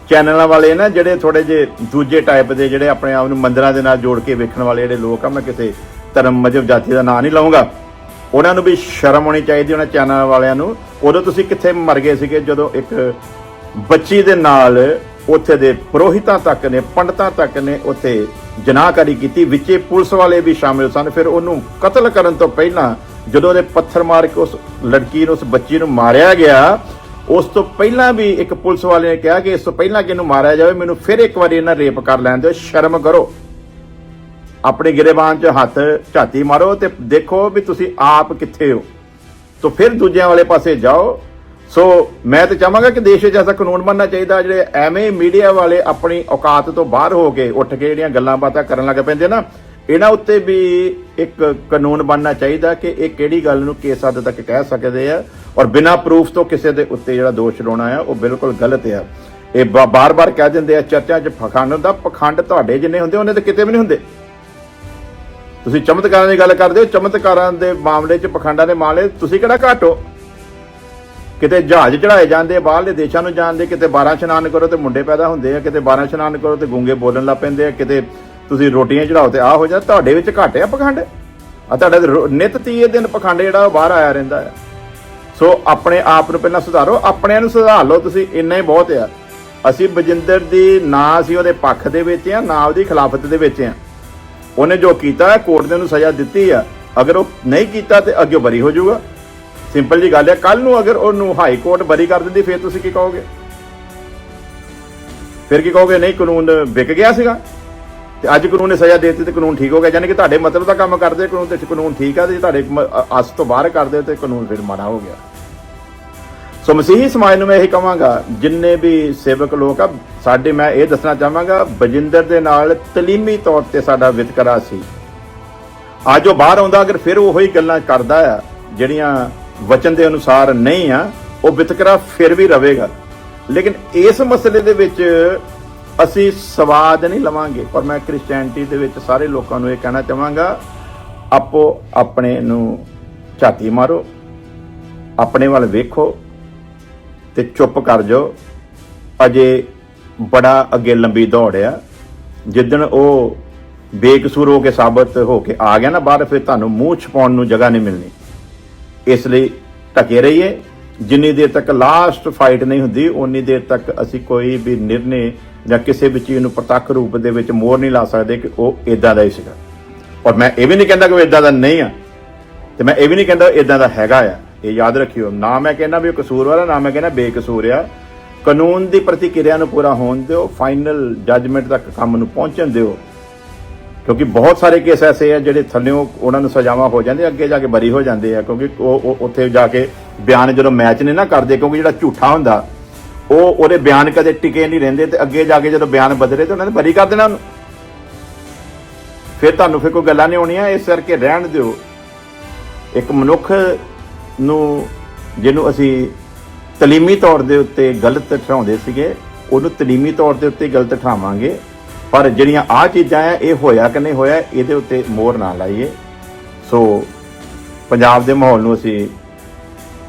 ਚੈਨਲਾਂ ਵਾਲੇ ਨਾ, ਜਿਹੜੇ ਥੋੜੇ ਜੇ ਦੂਜੇ ਟਾਈਪ ਦੇ, ਜਿਹੜੇ ਆਪਣੇ ਆਪ ਨੂੰ ਮੰਦਰਾਂ ਦੇ ਨਾਲ ਜੋੜ ਕੇ ਵੇਖਣ ਵਾਲੇ ਜਿਹੜੇ ਲੋਕ ਆ, ਮੈਂ ਕਿਸੇ ਧਰਮ ਮਜਬ ਜਾਤੀ ਦਾ ਨਾਂ ਨਹੀਂ ਲਵਾਂਗਾ ਉਹਨਾਂ ਨੂੰ ਵੀ ਸ਼ਰਮ ਹੋਣੀ ਚਾਹੀਦੀ ਉਹਨਾਂ ਚੈਨਲ ਵਾਲਿਆਂ ਨੂੰ। ਉਦੋਂ ਤੁਸੀਂ ਕਿੱਥੇ ਮਰ ਗਏ ਸੀਗੇ ਜਦੋਂ ਇੱਕ ਬੱਚੀ ਦੇ ਨਾਲ ਉੱਥੇ ਦੇ ਪੁਰੋਹਿਤਾਂ ਤੱਕ ਨੇ, ਪੰਡਤਾਂ ਤੱਕ ਨੇ ਉੱਥੇ ਜਨਾਹਕਾਰੀ ਕੀਤੀ। ਵਿੱਚੇ ਪੁਲਿਸ ਵਾਲੇ ਵੀ ਸ਼ਾਮਿਲ ਸਨ। ਫਿਰ ਉਹਨੂੰ ਕਤਲ ਕਰਨ ਤੋਂ ਪਹਿਲਾਂ ਜਦੋਂ ਉਹਦੇ ਪੱਥਰ ਮਾਰ ਕੇ ਉਸ ਲੜਕੀ ਨੂੰ, ਉਸ ਬੱਚੀ ਨੂੰ ਮਾਰਿਆ ਗਿਆ, ਉਸ ਤੋਂ ਪਹਿਲਾਂ ਵੀ ਇੱਕ ਪੁਲਿਸ ਵਾਲੇ ਨੇ ਕਿਹਾ ਕਿ ਇਸ ਤੋਂ ਪਹਿਲਾਂ ਕਿ ਇਹਨੂੰ ਮਾਰਿਆ ਜਾਵੇ, ਮੈਨੂੰ ਫਿਰ ਇੱਕ ਵਾਰੀ ਇਹਨਾਂ ਰੇਪ ਕਰ ਲੈਣ ਦਿਓ, ਸ਼ਰਮ ਕਰੋ। ਆਪਣੇ ਗਿਰੇਬਾਨ 'ਚ ਹੱਥ ਝਾਤੀ ਮਾਰੋ ਤੇ ਦੇਖੋ ਵੀ ਤੁਸੀਂ ਆਪ ਕਿੱਥੇ ਹੋ। ਤੋਂ ਫਿਰ ਦੂਜਿਆਂ ਵਾਲੇ ਪਾਸੇ ਜਾਓ ਸੋ ਮੈਂ ਤਾਂ ਚਾਹਾਂਗਾ ਕਿ ਦੇਸ਼ ਵਿੱਚ ਐਸਾ ਕਾਨੂੰਨ ਬਣਨਾ ਚਾਹੀਦਾ, ਜਿਹੜੇ ਐਵੇਂ ਮੀਡੀਆ ਵਾਲੇ ਆਪਣੀ ਔਕਾਤ ਤੋਂ ਬਾਹਰ ਹੋ ਕੇ ਉੱਠ ਕੇ ਜਿਹੜੀਆਂ ਗੱਲਾਂ ਬਾਤਾਂ ਕਰਨ ਲੱਗ ਪੈਂਦੇ ਨਾ, ਇਹਨਾਂ ਉੱਤੇ ਵੀ ਇੱਕ ਕਾਨੂੰਨ ਬਣਨਾ ਚਾਹੀਦਾ ਕਿ ਇਹ ਕਿਹੜੀ ਗੱਲ ਨੂੰ ਕਿਸ ਹੱਦ ਤੱਕ ਕਹਿ ਸਕਦੇ ਆ ਔਰ ਬਿਨਾਂ ਪ੍ਰੂਫ ਤੋਂ ਕਿਸੇ ਦੇ ਉੱਤੇ ਜਿਹੜਾ ਦੋਸ਼ ਲਾਉਣਾ ਆ, ਉਹ ਬਿਲਕੁਲ ਗਲਤ ਆ। ਇਹ ਬਾਰ-ਬਾਰ ਕਹਿ ਦਿੰਦੇ ਆ, ਚਰਚਾ 'ਚ ਪਖੰਡ ਦਾ ਪਖੰਡ ਤੁਹਾਡੇ ਜਿੰਨੇ ਹੁੰਦੇ, ਉਹਨੇ ਤਾਂ ਕਿਤੇ ਵੀ ਨਹੀਂ ਹੁੰਦੇ। ਤੁਸੀਂ ਚਮਤਕਾਰਾਂ ਦੀ ਗੱਲ ਕਰਦੇ ਹੋ, ਚਮਤਕਾਰਾਂ ਦੇ ਮਾਮਲੇ 'ਚ ਪਖੰਡਾਂ ਦੇ ਮਾਮਲੇ, ਤੁਸੀਂ ਕਿਹੜਾ ਘੱਟ ਹੋ? ਕਿਤੇ ਜਹਾਜ਼ ਚੜਾਏ ਜਾਂਦੇ ਆ, ਬਾਹਰਲੇ ਦੇਸ਼ਾਂ ਨੂੰ ਜਾਂਦੇ ਕਿਤੇ 12 ਇਸ਼ਨਾਨ ਕਰੋ ਤੇ ਮੁੰਡੇ ਪੈਦਾ ਹੁੰਦੇ ਆ ਕਿਤੇ 12 ਇਸ਼ਨਾਨ ਕਰੋ ਤੇ ਗੂੰਗੇ ਬੋਲਣ ਲੱਗ ਪੈਂਦੇ ਆ ਕਿਤੇ ਤੁਸੀਂ ਰੋਟੀਆਂ ਚੜਾਓ ਤੇ ਆ ਹੋ ਜਾ ਤੁਹਾਡੇ ਵਿੱਚ ਘੱਟ ਆ ਪਖੰਡ? ਆ ਤੁਹਾਡਾ ਰੋ- ਨਿਤ ਤੀਏ ਦਿਨ ਪਖੰਡ ਜਿਹੜਾ ਉਹ ਬਾਹਰ ਆਇਆ ਰਹਿੰਦਾ ਆ। ਸੋ ਆਪਣੇ ਆਪ ਨੂੰ ਪਹਿਲਾਂ ਸੁਧਾਰੋ ਆਪਣਿਆਂ ਨੂੰ ਸੁਧਾਰ ਲਓ ਤੁਸੀਂ ਇੰਨਾ ਹੀ ਬਹੁਤ ਆ। ਅਸੀਂ ਬਜਿੰਦਰ ਦੀ ਨਾ ਅਸੀਂ ਉਹਦੇ ਪੱਖ ਦੇ ਵਿੱਚ ਆ ਨਾ ਉਹਦੀ ਖਿਲਾਫਤ ਦੇ ਵਿੱਚ ਆ। ਉਹਨੇ ਜੋ ਕੀਤਾ ਕੋਰਟ ਨੇ ਉਹਨੂੰ ਸਜ਼ਾ ਦਿੱਤੀ ਆ। ਅਗਰ ਉਹ ਨਹੀਂ ਕੀਤਾ ਤੇ ਅੱਗੇ ਬਰੀ ਹੋ ਜਾਊਗਾ। ਸਿੰਪਲ ਜੀ ਗੱਲ ਹੈ ਕੱਲ ਨੂੰ ਅਗਰ ਉਹਨੂੰ ਹਾਈ ਕੋਰਟ ਬਰੀ ਕਰ ਦਿੰਦੀ, ਫਿਰ ਤੁਸੀਂ ਕੀ ਕਹੋਗੇ? ਫਿਰ ਕੀ ਕਹੋਗੇ, ਨਹੀਂ, ਕਾਨੂੰਨ ਵਿਕ ਗਿਆ ਸੀਗਾ। ਤੇ ਅੱਜ ਕਾਨੂੰਨ ਨੇ ਸਜ਼ਾ ਦੇਤੀ ਦਿੱਤੀ ਤੇ ਕਾਨੂੰਨ ਠੀਕ ਹੋ ਗਿਆ, ਯਾਨੀ ਕਿ ਤੁਹਾਡੇ ਮਤਲਬ ਦਾ ਕੰਮ ਕਰਦੇ, ਕਾਨੂੰਨ ਤੇ ਕਾਨੂੰਨ ਠੀਕ ਆ ਤੇ ਤੁਹਾਡੇ ਅਸ ਤੋਂ ਬਾਹਰ ਕਰਦੇ ਤੇ ਕਾਨੂੰਨ ਫਿਰ ਮਾੜਾ ਹੋ ਗਿਆ। ਸੋ ਮਸੀਹੀ ਸਮਾਜ ਨੂੰ ਮੈਂ ਇਹ ਕਹਾਂਗਾ, ਜਿੰਨੇ ਵੀ ਸੇਵਕ ਲੋਕ ਆ, ਸਾਡੇ ਮੈਂ ਇਹ ਦੱਸਣਾ ਚਾਹਾਂਗਾ, ਬਜਿੰਦਰ ਦੇ ਨਾਲ ਤਲੀਮੀ ਤੌਰ ਤੇ ਸਾਡਾ ਵਿਤਕਰਾ ਸੀ। ਅੱਜ ਉਹ ਬਾਹਰ ਆਉਂਦਾ, ਅਗਰ ਫਿਰ ਉਹੀ ਗੱਲਾਂ ਕਰਦਾ ਆ, ਜਿਹੜੀਆਂ ਵਚਨ ਦੇ ਅਨੁਸਾਰ ਨਹੀਂ ਆ, ਉਹ ਵਿਤਕਰਾ ਫਿਰ ਵੀ ਰਹੇਗਾ ਲੇਕਿਨ ਇਸ ਮਸਲੇ ਦੇ ਵਿੱਚ ਅਸੀਂ ਸਵਾਦ ਨਹੀਂ ਲਵਾਂਗੇ। ਪਰ ਮੈਂ ਕ੍ਰਿਸਚੀਅਨਟੀ ਦੇ ਵਿੱਚ ਸਾਰੇ ਲੋਕਾਂ ਨੂੰ ਇਹ ਕਹਿਣਾ ਚਾਹਾਂਗਾ, ਆਪੋ ਆਪਣੇ ਨੂੰ ਝਾਤੀ ਮਾਰੋ, ਆਪਣੇ ਵੱਲ ਵੇਖੋ ਤੇ ਚੁੱਪ ਕਰ ਜਾਓ। ਅਜੇ ਬੜਾ ਅੱਗੇ ਲੰਬੀ ਦੌੜ ਆ। ਜਿੱਦਣ ਉਹ ਬੇਕਸੂਰ ਹੋ ਕੇ ਸਾਬਤ ਹੋ ਕੇ ਆ ਗਿਆ ਨਾ ਬਾਹਰ ਫਿਰ ਤੁਹਾਨੂੰ ਮੂੰਹ ਛਪਾਉਣ ਨੂੰ ਜਗ੍ਹਾ ਨਹੀਂ ਮਿਲਣੀ। ਇਸ ਲਈ ਟਕੇ ਰਹੀਏ। ਜਿੰਨੀ ਦੇਰ ਤੱਕ ਲਾਸਟ ਫਾਈਟ ਨਹੀਂ ਹੁੰਦੀ ਉਨੀ ਦੇਰ ਤੱਕ ਅਸੀਂ ਕੋਈ ਵੀ ਨਿਰਣੇ ਜਾਂ ਕਿਸੇ ਵੀ ਚੀਜ਼ ਨੂੰ ਪ੍ਰਤੱਖ ਰੂਪ ਦੇ ਵਿੱਚ ਮੋਹਰ ਨਹੀਂ ਲਾ ਸਕਦੇ ਕਿ ਉਹ ਇਦਾਂ ਦਾ ਹੀ ਸੀਗਾ। ਔਰ ਮੈਂ ਇਹ ਵੀ ਨਹੀਂ ਕਹਿੰਦਾ ਕਿ ਉਹ ਇਦਾਂ ਦਾ ਨਹੀਂ ਆ। ਤੇ ਮੈਂ ਇਹ ਵੀ ਨਹੀਂ ਕਹਿੰਦਾ ਇਦਾਂ ਦਾ ਹੈਗਾ ਆ। ਇਹ ਯਾਦ ਰੱਖਿਓ, ਨਾ ਮੈਂ ਕਹਿੰਦਾ ਵੀ ਉਹ ਕਸੂਰ ਵਾਲਾ, ਨਾ ਮੈਂ ਕਹਿੰਦਾ ਬੇਕਸੂਰ ਆ। ਕਾਨੂੰਨ ਦੀ ਪ੍ਰਤੀਕਿਰਿਆ ਨੂੰ ਪੂਰਾ ਹੋਣ ਦਿਓ ਫਾਈਨਲ ਜੱਜਮੈਂਟ ਤੱਕ ਕੰਮ ਨੂੰ ਪਹੁੰਚਣ ਦਿਓ। ਕਿਉਂਕਿ ਬਹੁਤ ਸਾਰੇ ਕੇਸ ਐਸੇ ਆ ਜਿਹੜੇ ਥੱਲਿਓਂ ਉਹਨਾਂ ਨੂੰ ਸਜ਼ਾਵਾਂ ਹੋ ਜਾਂਦੀਆਂ, ਅੱਗੇ ਜਾ ਕੇ ਬਰੀ ਹੋ ਜਾਂਦੇ ਆ, ਕਿਉਂਕਿ ਉਹ ਉਹ, ਉੱਥੇ ਜਾ ਕੇ ਬਿਆਨ ਜਦੋਂ ਮੈਚ ਨਹੀਂ ਨਾ ਕਰਦੇ, ਕਿਉਂਕਿ ਜਿਹੜਾ ਝੂਠਾ ਹੁੰਦਾ, ਉਹ, ਉਹਦੇ ਬਿਆਨ ਕਦੇ ਟਿਕੇ ਨਹੀਂ ਰਹਿੰਦੇ ਤੇ ਅੱਗੇ ਜਾ ਕੇ ਜਦੋਂ ਬਿਆਨ ਬਦਲੇ ਤੇ ਉਹਨਾਂ ਨੇ ਬਰੀ ਕਰ ਦੇਣਾ ਉਹਨੂੰ। ਫਿਰ ਤੁਹਾਨੂੰ ਫਿਰ ਕੋਈ ਗੱਲਾਂ ਨਹੀਂ ਹੋਣੀਆਂ, ਇਸ ਕਰਕੇ ਰਹਿਣ ਦਿਓ। ਇੱਕ ਮਨੁੱਖ ਨੂੰ, ਜਿਹਨੂੰ ਅਸੀਂ ਤਲੀਮੀ ਤੌਰ ਦੇ ਉੱਤੇ ਗਲਤ ਠਹਿਰਾਉਂਦੇ ਸੀਗੇ, ਉਹਨੂੰ ਤਲੀਮੀ ਤੌਰ ਦੇ ਉੱਤੇ ਗਲਤ ਠਹਿਰਾਵਾਂਗੇ। ਪਰ ਜਿਹੜੀਆਂ ਆ ਚੀਜ਼ਾਂ ਆ, ਇਹ ਹੋਇਆ ਕਿ ਨਹੀਂ ਹੋਇਆ, ਇਹਦੇ ਉੱਤੇ ਮੋਹਰ ਨਾ ਲਾਈਏ। ਸੋ ਪੰਜਾਬ ਦੇ ਮਾਹੌਲ ਨੂੰ ਅਸੀਂ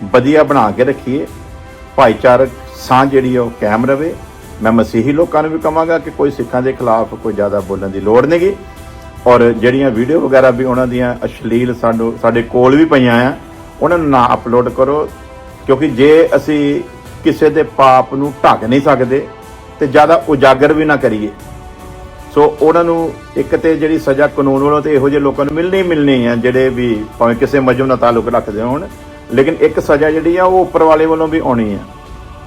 ਵਧੀਆ ਬਣਾ ਕੇ ਰੱਖੀਏ। ਭਾਈਚਾਰਕ ਸਾਂਝ ਜਿਹੜੀ ਆ, ਉਹ ਕਾਇਮ ਰਵੇ। ਮੈਂ ਮਸੀਹੀ ਲੋਕਾਂ ਨੂੰ ਵੀ ਕਹਾਂਗਾ ਕਿ ਕੋਈ ਸਿੱਖਾਂ ਦੇ ਖਿਲਾਫ ਕੋਈ ਜ਼ਿਆਦਾ ਬੋਲਣ ਦੀ ਲੋੜ ਨਹੀਂਗੀ। ਔਰ ਜਿਹੜੀਆਂ ਵੀਡੀਓ ਵਗੈਰਾ ਵੀ ਉਹਨਾਂ ਦੀਆਂ ਅਸ਼ਲੀਲ ਸਾਨੂੰ, ਸਾਡੇ ਕੋਲ ਵੀ ਪਈਆਂ ਆ, ਉਹਨਾਂ ਨੂੰ ਨਾ ਅਪਲੋਡ ਕਰੋ। ਕਿਉਂਕਿ ਜੇ ਅਸੀਂ ਕਿਸੇ ਦੇ ਪਾਪ ਨੂੰ ਢੱਕ ਨਹੀਂ ਸਕਦੇ ਤੇ ਜ਼ਿਆਦਾ ਉਜਾਗਰ ਵੀ ਨਾ ਕਰੀਏ। ਸੋ ਉਹਨਾਂ ਨੂੰ ਇੱਕ ਤੇ ਜਿਹੜੀ ਸਜ਼ਾ ਕਾਨੂੰਨ ਵੱਲੋਂ ਤੇ ਇਹੋ ਜਿਹੇ ਲੋਕਾਂ ਨੂੰ ਮਿਲਣੀ ਮਿਲਣੀ ਆ, ਜਿਹੜੇ ਵੀ ਭਾਵੇਂ ਕਿਸੇ ਮਜ਼ਮ ਨਾਲ ਤਾਲੁਕ ਰੱਖਦੇ ਹੋਣ, ਲੇਕਿਨ ਇੱਕ ਸਜ਼ਾ ਜਿਹੜੀ ਆ, ਉਹ ਉੱਪਰ ਵਾਲੇ ਵੱਲੋਂ ਵੀ ਆਉਣੀ ਆ।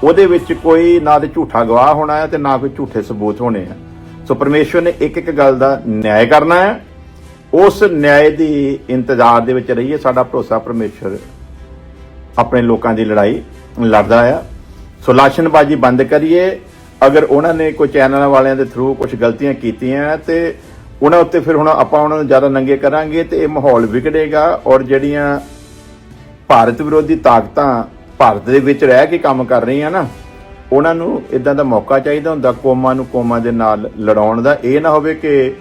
ਉਹਦੇ ਵਿੱਚ ਕੋਈ ਨਾ ਤੇ ਝੂਠਾ ਗਵਾਹ ਹੋਣਾ ਹੈ ਤੇ ਨਾ ਕੋਈ ਝੂਠੇ ਸਬੂਤ ਹੋਣੇ ਆ। ਸੋ ਪਰਮੇਸ਼ਵਰ ਨੇ ਇੱਕ ਇੱਕ ਗੱਲ ਦਾ ਨਿਆਂ ਕਰਨਾ ਹੈ ਉਸ ਨਿਆਂ ਦੀ ਇੰਤਜ਼ਾਰ ਦੇ ਵਿੱਚ ਰਹੀਏ, ਸਾਡਾ ਭਰੋਸਾ ਪਰਮੇਸ਼ਵਰ ਆਪਣੇ ਲੋਕਾਂ ਦੀ ਲੜਾਈ ਲੜਦਾ ਆ। ਸੋ ਲਾਸ਼ਨਬਾਜ਼ੀ ਬੰਦ ਕਰੀਏ ਅਗਰ ਉਹਨਾਂ ਨੇ ਕੋਈ ਚੈਨਲ ਵਾਲਿਆਂ ਦੇ ਥਰੂ ਕੁਝ ਗਲਤੀਆਂ ਕੀਤੀਆਂ ਤੇ ਉਹਨਾਂ ਉੱਤੇ ਫਿਰ ਹੁਣ ਆਪਾਂ ਉਹਨਾਂ ਨੂੰ ਜ਼ਿਆਦਾ ਨੰਗੇ ਕਰਾਂਗੇ ਤੇ ਇਹ ਮਾਹੌਲ ਵਿਗੜੇਗਾ ਔਰ ਜਿਹੜੀਆਂ ਭਾਰਤ ਵਿਰੋਧੀ ਤਾਕਤਾਂ ਭਾਰਤ ਦੇ ਵਿੱਚ ਰਹਿ ਕੇ ਕੰਮ ਕਰ ਰਹੀਆਂ ਨਾ, ਉਹਨਾਂ ਨੂੰ ਇਦਾਂ ਦਾ ਮੌਕਾ ਚਾਹੀਦਾ ਹੁੰਦਾ ਕੌਮਾਂ ਨੂੰ ਕੌਮਾਂ ਦੇ ਨਾਲ ਲੜਾਉਣ ਦਾ। ਇਹ ਨਾ ਹੋਵੇ ਕਿ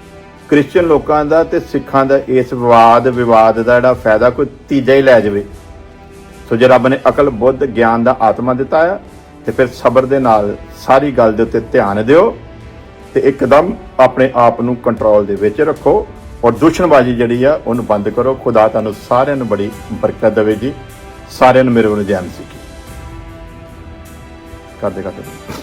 ਕ੍ਰਿਸਚੀਅਨ ਲੋਕਾਂ ਦਾ ਤੇ ਸਿੱਖਾਂ ਦਾ ਇਸ ਵਿਵਾਦ ਵਿਵਾਦ ਦਾ ਜਿਹੜਾ ਫਾਇਦਾ ਕੋਈ ਤੀਜਾ ਹੀ ਲੈ ਜਾਵੇ। ਸੋ ਜੇ ਰੱਬ ਨੇ ਅਕਲ, ਬੁੱਧ, ਗਿਆਨ ਦਾ ਆਤਮਾ ਦਿੱਤਾ ਆ ਤੇ ਫਿਰ ਸਬਰ ਦੇ ਨਾਲ ਸਾਰੀ ਗੱਲ ਦੇ ਉੱਤੇ ਧਿਆਨ ਦਿਓ ਤੇ ਇੱਕਦਮ ਆਪਣੇ ਆਪ ਨੂੰ ਕੰਟਰੋਲ ਦੇ ਵਿੱਚ ਰੱਖੋ ਔਰ ਦੂਸ਼ਣਬਾਜ਼ੀ ਜਿਹੜੀ ਆ, ਉਹਨੂੰ ਬੰਦ ਕਰੋ। ਖੁਦਾ ਤੁਹਾਨੂੰ ਸਾਰਿਆਂ ਨੂੰ ਬੜੀ ਬਰਕਤ ਦੇਵੇ ਜੀ ਸਾਰਿਆਂ ਨੂੰ ਮੇਰੇ ਵੱਲੋਂ ਜੈਨ ਸਿੱਖੀ ਕਰਦੇ ਕਰਦੇ।